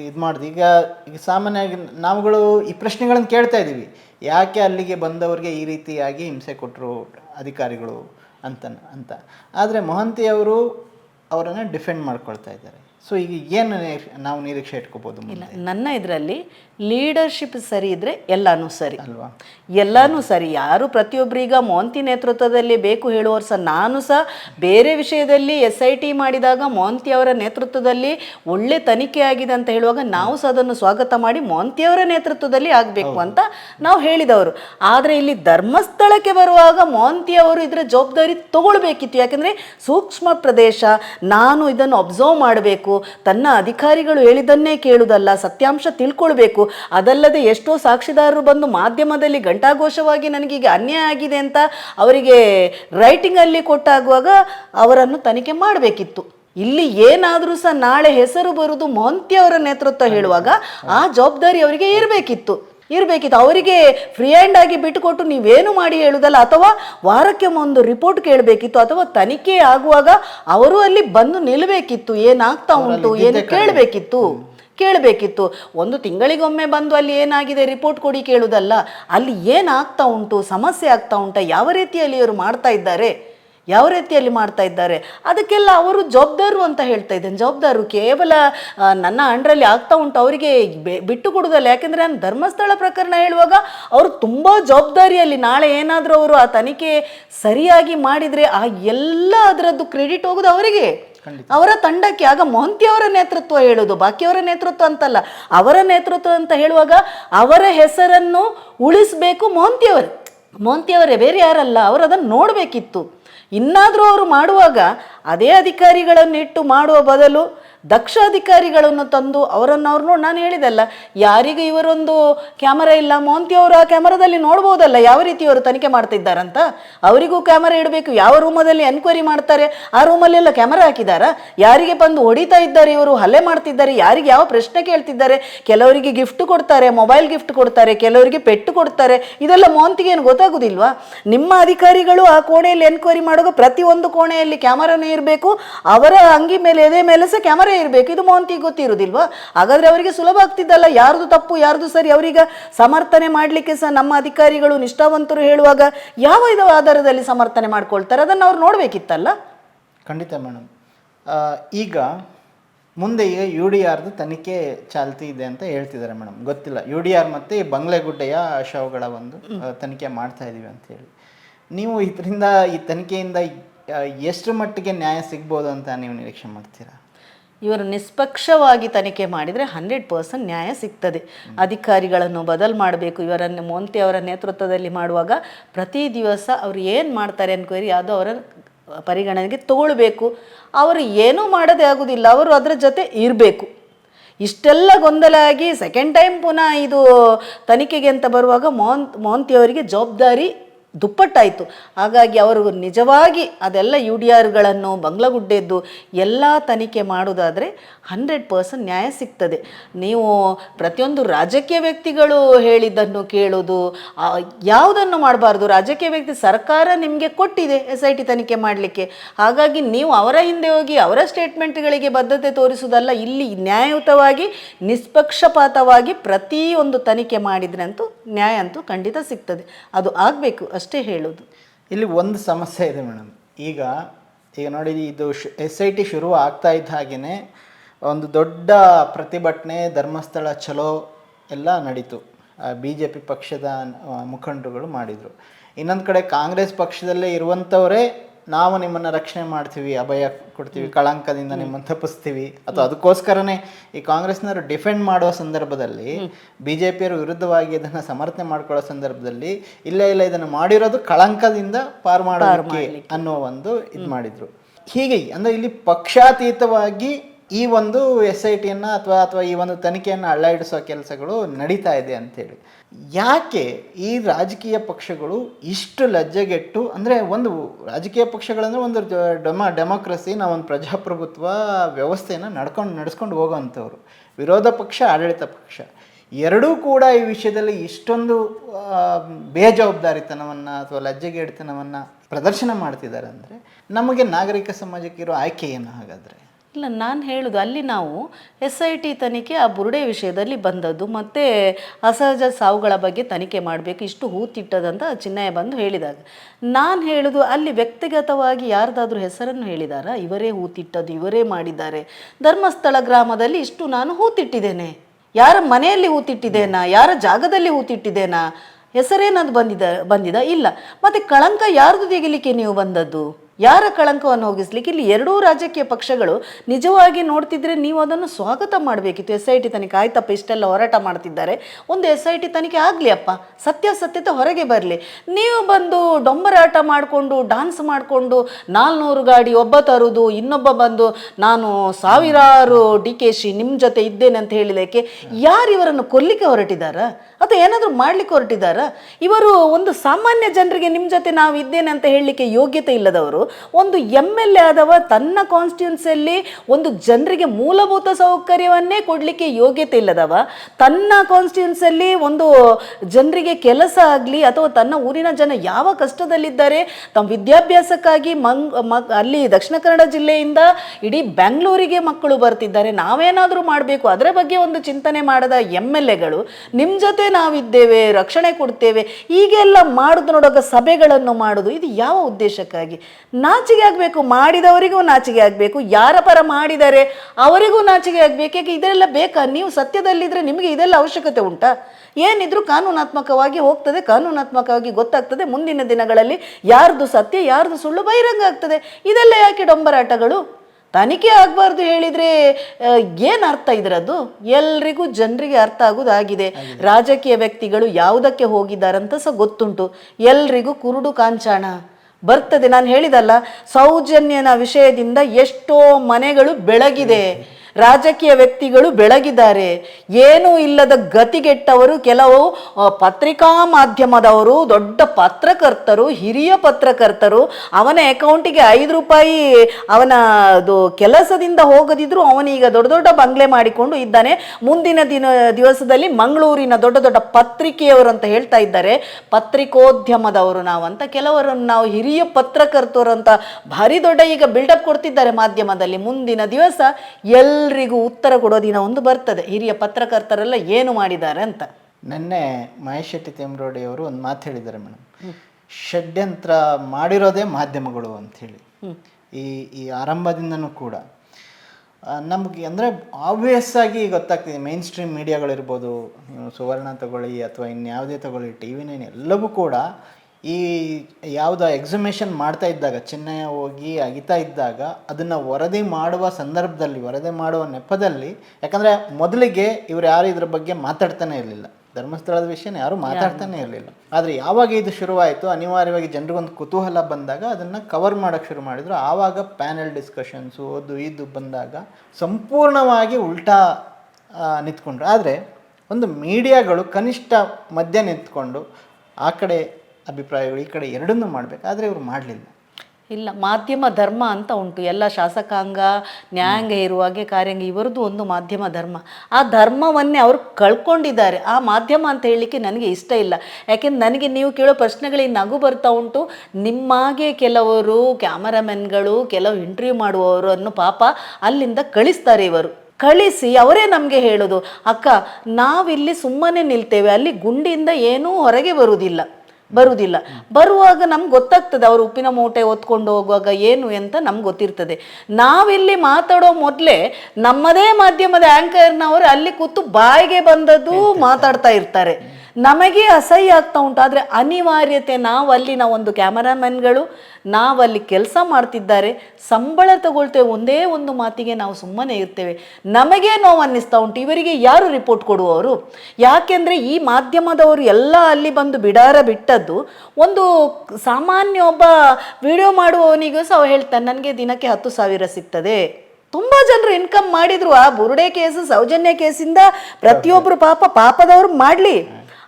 ಇದು ಮಾಡಿದೆ. ಈಗ ಈಗ ಸಾಮಾನ್ಯವಾಗಿ ನಾವುಗಳು ಈ ಪ್ರಶ್ನೆಗಳನ್ನು ಕೇಳ್ತಾ ಇದ್ದೀವಿ. ಯಾಕೆ ಅಲ್ಲಿಗೆ ಬಂದವರಿಗೆ ಈ ರೀತಿಯಾಗಿ ಹಿಂಸೆ ಕೊಟ್ಟರು ಅಧಿಕಾರಿಗಳು? ಅಂತ ಅಂತ. ಆದರೆ ಮೊಹಂತಿಯವರು ಅವರನ್ನು ಡಿಫೆಂಡ್ ಮಾಡ್ಕೊಳ್ತಾ ಇದ್ದಾರೆ. ಸೊ ಈಗ ಏನು ನಾವು ನಿರೀಕ್ಷೆ ಇಟ್ಕೋಬೋದು ಇಲ್ಲ ನನ್ನ ಇದರಲ್ಲಿ ಲೀಡರ್ಶಿಪ್ ಸರಿ ಇದ್ರೆ ಎಲ್ಲಾನು ಸರಿ. ಅಲ್ವಾ? ಎಲ್ಲಾನು ಸರಿ. ಯಾರು ಪ್ರತಿಯೊಬ್ಬರೀಗ ಮೋಂತಿ ನೇತೃತ್ವದಲ್ಲಿ ಬೇಕು ಹೇಳುವವರು ಸಹ ನಾನು ಸಹ ಬೇರೆ ವಿಷಯದಲ್ಲಿ ಎಸ್ ಐ ಟಿ ಮಾಡಿದಾಗ ಮೋಂತಿ ಅವರ ನೇತೃತ್ವದಲ್ಲಿ ಒಳ್ಳೆ ತನಿಖೆ ಆಗಿದೆ ಅಂತ ಹೇಳುವಾಗ ನಾವು ಸಹ ಅದನ್ನು ಸ್ವಾಗತ ಮಾಡಿ ಮೋಂತಿ ಅವರ ನೇತೃತ್ವದಲ್ಲಿ ಆಗಬೇಕು ಅಂತ ನಾವು ಹೇಳಿದವರು. ಆದರೆ ಇಲ್ಲಿ ಧರ್ಮಸ್ಥಳಕ್ಕೆ ಬರುವಾಗ ಮೋಂತಿ ಅವರು ಇದರ ಜವಾಬ್ದಾರಿ ತಗೊಳ್ಬೇಕಿತ್ತು. ಯಾಕಂದರೆ ಸೂಕ್ಷ್ಮ ಪ್ರದೇಶ ನಾನು ಇದನ್ನು ಅಬ್ಸರ್ವ್ ಮಾಡಬೇಕು. ತನ್ನ ಅಧಿಕಾರಿಗಳು ಹೇಳಿದ್ದನ್ನೇ ಕೇಳುವುದಲ್ಲ ಸತ್ಯಾಂಶ ತಿಳ್ಕೊಳ್ಬೇಕು. ಅದಲ್ಲದೆ ಎಷ್ಟೋ ಸಾಕ್ಷಿದಾರರು ಬಂದು ಮಾಧ್ಯಮದಲ್ಲಿ ಘಂಟಾಘೋಷವಾಗಿ ನನಗೀಗ ಅನ್ಯಾಯ ಆಗಿದೆ ಅಂತ ಅವರಿಗೆ ರೈಟಿಂಗಲ್ಲಿ ಕೊಟ್ಟಾಗುವಾಗ ಅವರನ್ನು ತನಿಖೆ ಮಾಡಬೇಕಿತ್ತು. ಇಲ್ಲಿ ಏನಾದರೂ ಸಹ ನಾಳೆ ಹೆಸರು ಬರುವುದು ಮೊಂತಿ ಅವರ ನೇತೃತ್ವ ಹೇಳುವಾಗ ಆ ಜವಾಬ್ದಾರಿ ಅವರಿಗೆ ಇರಬೇಕಿತ್ತು. ಇರಬೇಕಿತ್ತು. ಅವರಿಗೆ ಫ್ರೀ ಹ್ಯಾಂಡ್ ಆಗಿ ಬಿಟ್ಟುಕೊಟ್ಟು ನೀವೇನು ಮಾಡಿ ಹೇಳುದಲ್ಲ ಅಥವಾ ವಾರಕ್ಕೆ ಒಂದು ರಿಪೋರ್ಟ್ ಕೇಳಬೇಕಿತ್ತು ಅಥವಾ ತನಿಖೆ ಆಗುವಾಗ ಅವರು ಅಲ್ಲಿ ಬಂದು ನಿಲ್ಲಬೇಕಿತ್ತು ಏನಾಗ್ತಾ ಉಂಟು? ಏನು ಕೇಳಬೇಕಿತ್ತು? ಕೇಳಬೇಕಿತ್ತು. ಒಂದು ತಿಂಗಳಿಗೊಮ್ಮೆ ಬಂದು ಅಲ್ಲಿ ಏನಾಗಿದೆ ರಿಪೋರ್ಟ್ ಕೊಡಿ ಕೇಳುವುದಲ್ಲ ಅಲ್ಲಿ ಏನಾಗ್ತಾ ಉಂಟು, ಸಮಸ್ಯೆ ಆಗ್ತಾ ಉಂಟಾ, ಯಾವ ರೀತಿಯಲ್ಲಿ ಇವರು ಮಾಡ್ತಾ ಇದ್ದಾರೆ? ಯಾವ ರೀತಿಯಲ್ಲಿ ಮಾಡ್ತಾ ಇದ್ದಾರೆ? ಅದಕ್ಕೆಲ್ಲ ಅವರು ಜವಾಬ್ದಾರು ಅಂತ ಹೇಳ್ತಾ ಇದ್ದೇನೆ. ಜವಾಬ್ದಾರು ಕೇವಲ ನನ್ನ ಅಂಡ್ರಲ್ಲಿ ಆಗ್ತಾ ಉಂಟು, ಅವರಿಗೆ ಬಿಟ್ಟು ಕೊಡೋದಲ್ಲ. ಯಾಕೆಂದರೆ ನಾನು ಧರ್ಮಸ್ಥಳ ಪ್ರಕರಣ ಹೇಳುವಾಗ ಅವರು ತುಂಬ ಜವಾಬ್ದಾರಿಯಲ್ಲಿ ನಾಳೆ ಏನಾದರೂ ಅವರು ಆ ತನಿಖೆ ಸರಿಯಾಗಿ ಮಾಡಿದರೆ ಆ ಎಲ್ಲ ಅದರದ್ದು ಕ್ರೆಡಿಟ್ ಹೋಗೋದು ಅವರಿಗೆ. ಅವರ ತಂಡಕ್ಕೆ, ಆಗ ಮೊಹಂತಿ ಅವರ ನೇತೃತ್ವ ಹೇಳೋದು, ಬಾಕಿಯವರ ನೇತೃತ್ವ ಅಂತಲ್ಲ, ಅವರ ನೇತೃತ್ವ ಅಂತ ಹೇಳುವಾಗ ಅವರ ಹೆಸರನ್ನು ಉಳಿಸಬೇಕು ಮೊಹಂತಿಯವರು ಮೊಹಂತಿಯವರೇ ಬೇರೆ ಯಾರಲ್ಲ, ಅವರು ಅದನ್ನು ನೋಡಬೇಕಿತ್ತು. ಇನ್ನಾದರೂ ಅವರು ಮಾಡುವಾಗ, ಅದೇ ಅಧಿಕಾರಿಗಳನ್ನು ಇಟ್ಟು ಮಾಡುವ ಬದಲು ದಕ್ಷ ಅಧಿಕಾರಿಗಳನ್ನು ತಂದು ಅವರನ್ನು ಅವ್ರು ನೋಡಿ ನಾನು ಹೇಳಿದಲ್ಲ, ಯಾರಿಗೆ ಇವರೊಂದು ಕ್ಯಾಮರಾ ಇಲ್ಲ, ಮೋಂತಿ ಅವರು ಆ ಕ್ಯಾಮರಾದಲ್ಲಿ ನೋಡ್ಬೋದಲ್ಲ ಯಾವ ರೀತಿ ಅವರು ತನಿಖೆ ಮಾಡ್ತಿದ್ದಾರಂತ? ಅವರಿಗೂ ಕ್ಯಾಮರಾ ಇಡಬೇಕು, ಯಾವ ರೂಮದಲ್ಲಿ ಎನ್ಕ್ವೈರಿ ಮಾಡ್ತಾರೆ, ಆ ರೂಮಲ್ಲೆಲ್ಲ ಕ್ಯಾಮರಾ ಹಾಕಿದಾರಾ? ಯಾರಿಗೆ ಬಂದು ಹೊಡಿತಾ ಇದ್ದಾರೆ, ಇವರು ಹಲ್ಲೆ ಮಾಡ್ತಿದ್ದಾರೆ, ಯಾರಿಗೆ ಯಾವ ಪ್ರಶ್ನೆ ಕೇಳ್ತಿದ್ದಾರೆ? ಕೆಲವರಿಗೆ ಗಿಫ್ಟ್ ಕೊಡ್ತಾರೆ, ಮೊಬೈಲ್ ಗಿಫ್ಟ್ ಕೊಡ್ತಾರೆ, ಕೆಲವರಿಗೆ ಪೆಟ್ಟು ಕೊಡ್ತಾರೆ, ಇದೆಲ್ಲ ಮೋಂತಿಗೆ ಏನು ಗೊತ್ತಾಗೋದಿಲ್ವಾ? ನಿಮ್ಮ ಅಧಿಕಾರಿಗಳು ಆ ಕೋಣೆಯಲ್ಲಿ ಎನ್ಕ್ವೈರಿ ಮಾಡುವಾಗ ಪ್ರತಿಯೊಂದು ಕೋಣೆಯಲ್ಲಿ ಕ್ಯಾಮರಾನೇ ಇರಬೇಕು, ಅವರ ಅಂಗಿ ಮೇಲೆ ಎದೆ ಮೇಲೆ ಸಹ ಕ್ಯಾಮರಾ ಇರಬೇಕು. ಇದು ಮೋಹಂತಿಗೆ ಗೊತ್ತಿರುವುದಿಲ್ವಾ? ಹಾಗಾದ್ರೆ ಅವರಿಗೆ ಸುಲಭ ಆಗ್ತಿದ್ದಲ್ಲ. ಯಾರ್ದು ತಪ್ಪು ಯಾರ್ದು ಸರಿ? ಅವರಿಗೆ ಸಮರ್ಥನೆ ಮಾಡಲಿಕ್ಕೆ ಸಹ ನಮ್ಮ ಅಧಿಕಾರಿಗಳು ನಿಷ್ಠಾವಂತರು ಹೇಳುವಾಗ ಯಾವ ಇದು ಆಧಾರದಲ್ಲಿ ಸಮರ್ಥನೆ ಮಾಡ್ಕೊಳ್ತಾರೆ? ಅದನ್ನು ಅವ್ರು ನೋಡಬೇಕಿತ್ತಲ್ಲ? ಖಂಡಿತ ಮೇಡಮ್ ಈಗ ಮುಂದೆ ಈಗ ಯು ಡಿ ಆರ್ದು ತನಿಖೆ ಚಾಲ್ತಿ ಇದೆ ಅಂತ ಹೇಳ್ತಿದ್ದಾರೆ ಮೇಡಮ್ ಗೊತ್ತಿಲ್ಲ. ಯು ಡಿ ಆರ್ ಮತ್ತು ಬಂಗ್ಲೆಗುಡ್ಡೆಯ ಶವಗಳ ಒಂದು ತನಿಖೆ ಮಾಡ್ತಾ ಇದ್ದೀವಿ ಅಂತ ಹೇಳಿ. ನೀವು ಇದರಿಂದ ಈ ತನಿಖೆಯಿಂದ ಎಷ್ಟು ಮಟ್ಟಿಗೆ ನ್ಯಾಯ ಸಿಗ್ಬೋದು ಅಂತ ನೀವು ನಿರೀಕ್ಷೆ ಮಾಡ್ತೀರಾ? ಇವರು ನಿಷ್ಪಕ್ಷವಾಗಿ ತನಿಖೆ ಮಾಡಿದರೆ ಹಂಡ್ರೆಡ್ ಪರ್ಸೆಂಟ್ ನ್ಯಾಯ ಸಿಗ್ತದೆ. ಅಧಿಕಾರಿಗಳನ್ನು ಬದಲು ಮಾಡಬೇಕು. ಇವರನ್ನು ಮೋಂತಿ ಅವರ ನೇತೃತ್ವದಲ್ಲಿ ಮಾಡುವಾಗ ಪ್ರತಿ ದಿವಸ ಅವರು ಏನು ಮಾಡ್ತಾರೆ ಎನ್ಕ್ವೈರಿ ಅದು ಅವರ ಪರಿಗಣನೆಗೆ ತಗೊಳ್ಬೇಕು. ಅವರು ಏನೂ ಮಾಡೋದೇ ಆಗೋದಿಲ್ಲ. ಅವರು ಅದರ ಜೊತೆ ಇರಬೇಕು. ಇಷ್ಟೆಲ್ಲ ಗೊಂದಲ ಆಗಿ ಸೆಕೆಂಡ್ ಟೈಮ್ ಪುನಃ ಇದು ತನಿಖೆಗೆ ಅಂತ ಬರುವಾಗ ಮೋಹನ್ ಮೋಂತಿಯವರಿಗೆ ಜವಾಬ್ದಾರಿ ದುಪ್ಪಟ್ಟಾಯಿತು. ಹಾಗಾಗಿ ಅವರು ನಿಜವಾಗಿ ಅದೆಲ್ಲ ಯು ಡಿ ಆರ್ಗಳನ್ನು ಬಂಗ್ಲಗುಡ್ಡೆದ್ದು ಎಲ್ಲ ತನಿಖೆ ಮಾಡೋದಾದರೆ ಹಂಡ್ರೆಡ್ ಪರ್ಸೆಂಟ್ ನ್ಯಾಯ ಸಿಗ್ತದೆ. ನೀವು ಪ್ರತಿಯೊಂದು ರಾಜಕೀಯ ವ್ಯಕ್ತಿಗಳು ಹೇಳಿದ್ದನ್ನು ಕೇಳೋದು ಯಾವುದನ್ನು ಮಾಡಬಾರ್ದು? ರಾಜಕೀಯ ವ್ಯಕ್ತಿ ಸರ್ಕಾರ ನಿಮಗೆ ಕೊಟ್ಟಿದೆ ಎಸ್ ಐ ಟಿ ತನಿಖೆ ಮಾಡಲಿಕ್ಕೆ. ಹಾಗಾಗಿ ನೀವು ಅವರ ಹಿಂದೆ ಹೋಗಿ ಅವರ ಸ್ಟೇಟ್ಮೆಂಟ್ಗಳಿಗೆ ಬದ್ಧತೆ ತೋರಿಸುವುದಲ್ಲ, ಇಲ್ಲಿ ನ್ಯಾಯಯುತವಾಗಿ, ನಿಷ್ಪಕ್ಷಪಾತವಾಗಿ ಪ್ರತಿಯೊಂದು ತನಿಖೆ ಮಾಡಿದ್ರೆ ಅಂತೂ ನ್ಯಾಯ ಅಂತೂ ಖಂಡಿತ ಸಿಗ್ತದೆ. ಅದು ಆಗಬೇಕು ಅಷ್ಟೇ. ಹೇಳೋದು. ಇಲ್ಲಿ ಒಂದು ಸಮಸ್ಯೆ ಇದೆ ಮೇಡಮ್. ಈಗ ಈಗ ನೋಡಿ, ಇದು ಎಸ್ ಐ ಟಿ ಶುರು ಆಗ್ತಾ ಇದ್ದ ಹಾಗೆಯೇ ಒಂದು ದೊಡ್ಡ ಪ್ರತಿಭಟನೆ, ಧರ್ಮಸ್ಥಳ ಚಲೋ ಎಲ್ಲ ನಡೀತು. ಬಿ ಜೆ ಪಿ ಪಕ್ಷದ ಮುಖಂಡರುಗಳು ಮಾಡಿದರು. ಇನ್ನೊಂದು ಕಡೆ ಕಾಂಗ್ರೆಸ್ ಪಕ್ಷದಲ್ಲೇ ಇರುವಂಥವರೇ ನಾವು ನಿಮ್ಮನ್ನು ರಕ್ಷಣೆ ಮಾಡ್ತೀವಿ ಅಭಯ ಕೊಡ್ತೀವಿ ಕಳಂಕದಿಂದ ನಿಮ್ಮನ್ನು ತಪ್ಪಿಸ್ತೀವಿ. ಅಥವಾ ಅದಕ್ಕೋಸ್ಕರನೇ ಈ ಕಾಂಗ್ರೆಸ್ನವರು ಡಿಫೆಂಡ್ ಮಾಡುವ ಸಂದರ್ಭದಲ್ಲಿ ಬಿ ಜೆ ಪಿಯರ ವಿರುದ್ಧವಾಗಿ ಇದನ್ನು ಸಮರ್ಥನೆ ಮಾಡ್ಕೊಳ್ಳೋ ಸಂದರ್ಭದಲ್ಲಿ ಇಲ್ಲ ಇಲ್ಲ ಇದನ್ನು ಮಾಡಿರೋದು ಕಳಂಕದಿಂದ ಪಾರು ಮಾಡೋದಕ್ಕೆ ಅನ್ನೋ ಒಂದು ಇದು ಮಾಡಿದ್ರು. ಹೀಗೆ ಅಂದರೆ ಇಲ್ಲಿ ಪಕ್ಷಾತೀತವಾಗಿ ಈ ಒಂದು ಎಸ್ ಐ ಟಿಯನ್ನು ಅಥವಾ ಅಥವಾ ಈ ಒಂದು ತನಿಖೆಯನ್ನು ಅಳ್ಳಾಡಿಸೋ ಕೆಲಸಗಳು ನಡೀತಾ ಇದೆ ಅಂತೇಳಿ ಯಾಕೆ ಈ ರಾಜಕೀಯ ಪಕ್ಷಗಳು ಇಷ್ಟು ಲಜ್ಜೆಗೆಟ್ಟು, ಅಂದರೆ ಒಂದು ರಾಜಕೀಯ ಪಕ್ಷಗಳಂದರೆ ಒಂದು ಡೆಮ ಡೆಮೋಕ್ರಸಿ ನಾವೊಂದು ಪ್ರಜಾಪ್ರಭುತ್ವ ವ್ಯವಸ್ಥೆಯನ್ನು ನಡ್ಕೊಂಡು, ನಡೆಸ್ಕೊಂಡು ಹೋಗೋವಂಥವ್ರು ವಿರೋಧ ಪಕ್ಷ, ಆಡಳಿತ ಪಕ್ಷ. ಎರಡೂ ಕೂಡ ಈ ವಿಷಯದಲ್ಲಿ ಇಷ್ಟೊಂದು ಬೇಜವಾಬ್ದಾರಿತನವನ್ನು ಅಥವಾ ಲಜ್ಜೆಗೇಡ್ತನವನ್ನು ಪ್ರದರ್ಶನ ಮಾಡ್ತಿದ್ದಾರೆ ಅಂದರೆ ನಮಗೆ ನಾಗರಿಕ ಸಮಾಜಕ್ಕೆ ಇರೋ ಆಯ್ಕೆ ಏನು ಹಾಗಾದರೆ? ಇಲ್ಲ, ನಾನು ಹೇಳೋದು ಅಲ್ಲಿ ನಾವು ಎಸ್ ಐ ಟಿ ತನಿಖೆ ಆ ಬುರುಡೆ ವಿಷಯದಲ್ಲಿ ಬಂದದ್ದು, ಮತ್ತು ಅಸಹಜ ಸಾವುಗಳ ಬಗ್ಗೆ ತನಿಖೆ ಮಾಡಬೇಕು, ಇಷ್ಟು ಹೂತಿಟ್ಟದಂತ ಚಿನ್ನಯ್ಯ ಬಂದು ಹೇಳಿದಾಗ. ನಾನು ಹೇಳೋದು ಅಲ್ಲಿ ವ್ಯಕ್ತಿಗತವಾಗಿ ಯಾರ್ದಾದ್ರೂ ಹೆಸರನ್ನು ಹೇಳಿದಾರಾ? ಇವರೇ ಹೂತಿಟ್ಟದ್ದು, ಇವರೇ ಮಾಡಿದ್ದಾರೆ. ಧರ್ಮಸ್ಥಳ ಗ್ರಾಮದಲ್ಲಿ ಇಷ್ಟು ನಾನು ಹೂತಿಟ್ಟಿದ್ದೇನೆ. ಯಾರ ಮನೆಯಲ್ಲಿ ಹೂತಿಟ್ಟಿದ್ದೇನಾ? ಯಾರ ಜಾಗದಲ್ಲಿ ಹೂತಿಟ್ಟಿದ್ದೇನಾ? ಹೆಸರೇನದು ಬಂದಿದ ಬಂದಿದ? ಇಲ್ಲ. ಮತ್ತೆ ಕಳಂಕ ಯಾರ್ದು ತೆಗಿಲಿಕ್ಕೆ ನೀವು ಬಂದದ್ದು? ಯಾರ ಕಳಂಕವನ್ನು ಹೋಗಿಸ್ಲಿಕ್ಕೆ? ಇಲ್ಲಿ ಎರಡೂ ರಾಜಕೀಯ ಪಕ್ಷಗಳು ನಿಜವಾಗಿ ನೋಡ್ತಿದ್ರೆ ನೀವು ಅದನ್ನು ಸ್ವಾಗತ ಮಾಡಬೇಕಿತ್ತು. ಎಸ್ ಐ ಟಿ ತನಿಖೆ ಆಯ್ತಪ್ಪ, ಇಷ್ಟೆಲ್ಲ ಹೋರಾಟ ಮಾಡ್ತಿದ್ದಾರೆ. ಒಂದು ಎಸ್ ಐ ಟಿ ತನಿಖೆ ಆಗಲಿ ಅಪ್ಪ, ಸತ್ಯಾಸತ್ಯತೆ ಹೊರಗೆ ಬರಲಿ. ನೀವು ಬಂದು ಡೊಂಬರಾಟ ಮಾಡಿಕೊಂಡು, ಡಾನ್ಸ್ ಮಾಡಿಕೊಂಡು, ನಾಲ್ನೂರು ಗಾಡಿ ಒಬ್ಬ ತರುವುದು ಇನ್ನೊಬ್ಬ ಬಂದು, ನಾನು ಸಾವಿರಾರು ಡಿ ಕೆ ಶಿ ನಿಮ್ಮ ಜೊತೆ ಇದ್ದೇನೆ ಅಂತ ಹೇಳಿದಕ್ಕೆ ಯಾರು ಇವರನ್ನು ಕೊಲ್ಲಿಕ್ಕೆ ಹೊರಟಿದ್ದಾರಾ ಅಥವಾ ಏನಾದರೂ ಮಾಡ್ಲಿಕ್ಕೆ ಹೊರಟಿದ್ದಾರಾ? ಇವರು ಒಂದು ಸಾಮಾನ್ಯ ಜನರಿಗೆ ನಿಮ್ಮ ಜೊತೆ ನಾವು ಇದ್ದೇನೆ ಅಂತ ಹೇಳಲಿಕ್ಕೆ ಯೋಗ್ಯತೆ ಇಲ್ಲದವರು, ಒಂದು ಎಂ ಎಲ್ ಎ ಆದವ ತನ್ನ ಕಾನ್ಸ್ಟಿಟ್ಯೂನ್ಸಿಯಲ್ಲಿ ಒಂದು ಜನರಿಗೆ ಮೂಲಭೂತ ಸೌಕರ್ಯವನ್ನೇ ಕೊಡಲಿಕ್ಕೆ ಯೋಗ್ಯತೆ ಇಲ್ಲದವ, ತನ್ನ ಕಾನ್ಸ್ಟಿಟ್ಯೂನ್ಸಿಯಲ್ಲಿ ಒಂದು ಜನರಿಗೆ ಕೆಲಸ ಆಗಲಿ ಅಥವಾ ತನ್ನ ಊರಿನ ಜನ ಯಾವ ಕಷ್ಟದಲ್ಲಿದ್ದಾರೆ, ತಮ್ಮ ವಿದ್ಯಾಭ್ಯಾಸಕ್ಕಾಗಿ ಮಂಗ್ ಅಲ್ಲಿ ದಕ್ಷಿಣ ಕನ್ನಡ ಜಿಲ್ಲೆಯಿಂದ ಇಡೀ ಬೆಂಗಳೂರಿಗೆ ಮಕ್ಕಳು ಬರ್ತಿದ್ದಾರೆ, ನಾವೇನಾದರೂ ಮಾಡಬೇಕು, ಅದರ ಬಗ್ಗೆ ಒಂದು ಚಿಂತನೆ ಮಾಡದ ಎಂ ಎಲ್ ಎಗಳು ನಿಮ್ಮ ಜೊತೆ ನಾವಿದ್ದೇವೆ, ರಕ್ಷಣೆ ಕೊಡ್ತೇವೆ, ಹೀಗೆಲ್ಲ ಮಾಡುದು ನೋಡೋಕೆ ಸಭೆಗಳನ್ನು ಮಾಡೋದು, ಇದು ಯಾವ ಉದ್ದೇಶಕ್ಕಾಗಿ? ನಾಚಿಗೆ ಆಗಬೇಕು, ಮಾಡಿದವರಿಗೂ ನಾಚಿಗೆ ಆಗಬೇಕು, ಯಾರ ಪರ ಮಾಡಿದರೆ ಅವರಿಗೂ ನಾಚಿಗೆ ಆಗಬೇಕು, ಯಾಕೆ ಇದೆಲ್ಲ ಬೇಕಾ? ನೀವು ಸತ್ಯದಲ್ಲಿದ್ದರೆ ನಿಮಗೆ ಇದೆಲ್ಲ ಅವಶ್ಯಕತೆ ಉಂಟಾ? ಏನಿದ್ರು ಕಾನೂನಾತ್ಮಕವಾಗಿ ಹೋಗ್ತದೆ, ಕಾನೂನಾತ್ಮಕವಾಗಿ ಗೊತ್ತಾಗ್ತದೆ, ಮುಂದಿನ ದಿನಗಳಲ್ಲಿ ಯಾರ್ದು ಸತ್ಯ, ಯಾರ್ದು ಸುಳ್ಳು ಬಹಿರಂಗ ಆಗ್ತದೆ, ಇದೆಲ್ಲ ಯಾಕೆ ಡೊಂಬರಾಟಗಳು? ತನಿಖೆ ಆಗಬಾರ್ದು ಹೇಳಿದರೆ ಏನು ಅರ್ಥ ಇದರದ್ದು ಎಲ್ರಿಗೂ ಜನರಿಗೆ ಅರ್ಥ ಆಗೋದಾಗಿದೆ. ರಾಜಕೀಯ ವ್ಯಕ್ತಿಗಳು ಯಾವುದಕ್ಕೆ ಹೋಗಿದ್ದಾರಂತ ಸಹ ಗೊತ್ತುಂಟು. ಎಲ್ರಿಗೂ ಕುರುಡು ಕಾಂಚಾಣ. ಬರ್ತದೆ. ನಾನು ಹೇಳಿದಲ್ಲ ಸೌಜನ್ಯನ ವಿಷಯದಿಂದ ಎಷ್ಟೋ ಮನೆಗಳು ಬೆಳಗಿದೆ. ರಾಜಕೀಯ ವ್ಯಕ್ತಿಗಳು ಬೆಳಗಿದ್ದಾರೆ. ಏನೂ ಇಲ್ಲದ ಗತಿಗೆಟ್ಟವರು ಕೆಲವು ಪತ್ರಿಕಾ ಮಾಧ್ಯಮದವರು, ದೊಡ್ಡ ಪತ್ರಕರ್ತರು, ಹಿರಿಯ ಪತ್ರಕರ್ತರು, ಅವನ ಅಕೌಂಟಿಗೆ ಐದು ರೂಪಾಯಿ ಅವನ, ಅದು, ಕೆಲಸದಿಂದ ಹೋಗದಿದ್ರು ಅವನೀಗ ದೊಡ್ಡ ದೊಡ್ಡ ಬಂಗ್ಲೆ ಮಾಡಿಕೊಂಡು ಇದ್ದಾನೆ. ಮುಂದಿನ ದಿನ, ದಿವಸದಲ್ಲಿ ಮಂಗಳೂರಿನ ದೊಡ್ಡ ದೊಡ್ಡ ಪತ್ರಿಕೆಯವರು ಅಂತ ಹೇಳ್ತಾ ಇದ್ದಾರೆ. ಪತ್ರಿಕೋದ್ಯಮದವರು ನಾವು ಅಂತ ಕೆಲವರನ್ನು ನಾವು ಹಿರಿಯ ಪತ್ರಕರ್ತರು ಅಂತ ಭಾರಿ ದೊಡ್ಡ ಈಗ ಬಿಲ್ಡಪ್ ಕೊಡ್ತಿದ್ದಾರೆ ಮಾಧ್ಯಮದಲ್ಲಿ. ಮುಂದಿನ ದಿವಸ ಎಲ್ರಿಗೂ ಉತ್ತರ ಕೊಡೋ ದಿನ ಒಂದು ಬರ್ತದೆ. ಹಿರಿಯ ಪತ್ರಕರ್ತರೆಲ್ಲ ಏನು ಮಾಡಿದ್ದಾರೆ ಅಂತ? ನಿನ್ನೆ ಮಹೇಶ್ ಶೆಟ್ಟಿ ತೇಮ್ರೋಡಿ ಅವರು ಒಂದು ಮಾತು ಹೇಳಿದ್ದಾರೆ ಮೇಡಮ್. ಷಡ್ಯಂತ್ರ ಮಾಡಿರೋದೇ ಮಾಧ್ಯಮಗಳು ಅಂಥೇಳಿ. ಈ ಈ ಆರಂಭದಿಂದನೂ ಕೂಡ. ನಮಗೆ ಅಂದರೆ ಆಬ್ವಿಯಸ್ ಆಗಿ ಗೊತ್ತಾಗ್ತಿದೆ ಮೈನ್ ಸ್ಟ್ರೀಮ್ ಮೀಡಿಯಾಗಳಿರ್ಬೋದು ನೀವು ಸುವರ್ಣ ತಗೊಳ್ಳಿ ಅಥವಾ ಇನ್ಯಾವುದೇ ತಗೊಳ್ಳಿ ಟಿ ವಿ ನೈನ್ ಎಲ್ಲವೂ ಕೂಡ ಈ ಯಾವುದೋ ಎಕ್ಸಿಬಿಷನ್ ಮಾಡ್ತಾ ಇದ್ದಾಗ ಚೆನ್ನೈ ಹೋಗಿ ಅಗಿತಾ ಇದ್ದಾಗ ಅದನ್ನು ವರದಿ ಮಾಡುವ ಸಂದರ್ಭದಲ್ಲಿ ವರದಿ ಮಾಡುವ ನೆಪದಲ್ಲಿ ಯಾಕಂದರೆ ಮೊದಲಿಗೆ ಇವ್ರು ಯಾರು ಇದ್ರ ಬಗ್ಗೆ ಮಾತಾಡ್ತಾನೆ ಇರಲಿಲ್ಲ. ಧರ್ಮಸ್ಥಳದ ವಿಷಯನ ಯಾರು ಮಾತಾಡ್ತಾನೆ ಇರಲಿಲ್ಲ. ಆದರೆ ಯಾವಾಗ ಇದು ಶುರುವಾಯಿತು ಅನಿವಾರ್ಯವಾಗಿ ಜನರಿಗೊಂದು ಕುತೂಹಲ ಬಂದಾಗ ಅದನ್ನು ಕವರ್ ಮಾಡೋಕ್ಕೆ ಶುರು ಮಾಡಿದ್ರು. ಆವಾಗ ಪ್ಯಾನೆಲ್ ಡಿಸ್ಕಷನ್ಸು ಅದು ಇದು ಬಂದಾಗ ಸಂಪೂರ್ಣವಾಗಿ ಉಲ್ಟಾ ನಿಂತ್ಕೊಂಡ್ರು. ಆದರೆ ಒಂದು ಮೀಡಿಯಾಗಳು ಕನಿಷ್ಠ ಮಧ್ಯ ನಿಂತ್ಕೊಂಡು ಆ ಕಡೆ ಅಭಿಪ್ರಾಯಗಳು ಈ ಕಡೆ ಎರಡನ್ನೂ ಮಾಡಬೇಕಾದ್ರೆ ಇವರು ಮಾಡಲಿಲ್ಲ. ಇಲ್ಲ ಮಾಧ್ಯಮ ಧರ್ಮ ಅಂತ ಉಂಟು. ಎಲ್ಲ ಶಾಸಕಾಂಗ ನ್ಯಾಯಾಂಗ ಇರುವಾಗೆ ಕಾರ್ಯಾಂಗ ಇವರದ್ದು ಒಂದು ಮಾಧ್ಯಮ ಧರ್ಮ. ಆ ಧರ್ಮವನ್ನೇ ಅವರು ಕಳ್ಕೊಂಡಿದ್ದಾರೆ. ಆ ಮಾಧ್ಯಮ ಅಂತ ಹೇಳಲಿಕ್ಕೆ ನನಗೆ ಇಷ್ಟ ಇಲ್ಲ. ಯಾಕೆಂದ್ರೆ ನನಗೆ ನೀವು ಕೇಳೋ ಪ್ರಶ್ನೆಗಳಿಗೆ ನಗು ಬರ್ತಾ ಉಂಟು. ನಿಮ್ಮಾಗೆ ಕೆಲವರು ಕ್ಯಾಮರಾಮೆನ್ಗಳು ಕೆಲವು ಇಂಟರ್ವ್ಯೂ ಮಾಡುವವರನ್ನು ಪಾಪ ಅಲ್ಲಿಂದ ಕಳಿಸ್ತಾರೆ ಇವರು. ಕಳಿಸಿ ಅವರೇ ನಮಗೆ ಹೇಳೋದು. ಅಕ್ಕ ನಾವಿಲ್ಲಿ ಸುಮ್ಮನೆ ನಿಲ್ತೇವೆ. ಅಲ್ಲಿ ಗುಂಡಿಯಿಂದ ಏನೂ ಹೊರಗೆ ಬರುವುದಿಲ್ಲ. ಬರುವುದಿಲ್ಲ. ಬರುವಾಗ ನಮ್ಗೆ ಗೊತ್ತಾಗ್ತದೆ ಅವರು ಉಪ್ಪಿನ ಮೂಟೆ ಹೊತ್ಕೊಂಡು ಹೋಗುವಾಗ ಏನು ಅಂತ ನಮ್ಗೆ ಗೊತ್ತಿರ್ತದೆ. ನಾವಿಲ್ಲಿ ಮಾತಾಡೋ ಮೊದಲೇ ನಮ್ಮದೇ ಮಾಧ್ಯಮದ ಆ್ಯಂಕರ್ನವರು ಅಲ್ಲಿ ಕೂತು ಬಾಯಿಗೆ ಬಂದದ್ದು ಮಾತಾಡ್ತಾ ಇರ್ತಾರೆ. ನಮಗೆ ಅಸಹ್ಯ ಆಗ್ತಾ ಉಂಟು, ಆದರೆ ಅನಿವಾರ್ಯತೆ ನಾವಲ್ಲಿನ ಒಂದು ಕ್ಯಾಮರಾಮನ್ಗಳು ನಾವಲ್ಲಿ ಕೆಲಸ ಮಾಡ್ತಿದ್ದಾರೆ, ಸಂಬಳ ತಗೊಳ್ತೇವೆ, ಒಂದೇ ಒಂದು ಮಾತಿಗೆ ನಾವು ಸುಮ್ಮನೆ ಇರ್ತೇವೆ. ನಮಗೆ ನೋವು ಅನ್ನಿಸ್ತಾ ಉಂಟು. ಇವರಿಗೆ ಯಾರು ರಿಪೋರ್ಟ್ ಕೊಡುವವರು? ಯಾಕೆಂದರೆ ಈ ಮಾಧ್ಯಮದವರು ಎಲ್ಲ ಅಲ್ಲಿ ಬಂದು ಬಿಡಾರ ಬಿಟ್ಟದ್ದು, ಒಂದು ಸಾಮಾನ್ಯ ಒಬ್ಬ ವಿಡಿಯೋ ಮಾಡುವವನಿಗೂ ಸಹ ಹೇಳ್ತಾನೆ, ನನಗೆ ದಿನಕ್ಕೆ ಹತ್ತು ಸಾವಿರ ಸಿಗ್ತದೆ. ತುಂಬ ಜನರು ಇನ್ಕಮ್ ಮಾಡಿದ್ರು, ಆ ಬುರುಡೆ ಕೇಸ್, ಸೌಜನ್ಯ ಕೇಸಿಂದ ಪ್ರತಿಯೊಬ್ಬರು ಪಾಪ ಪಾಪದವರು ಮಾಡಲಿ.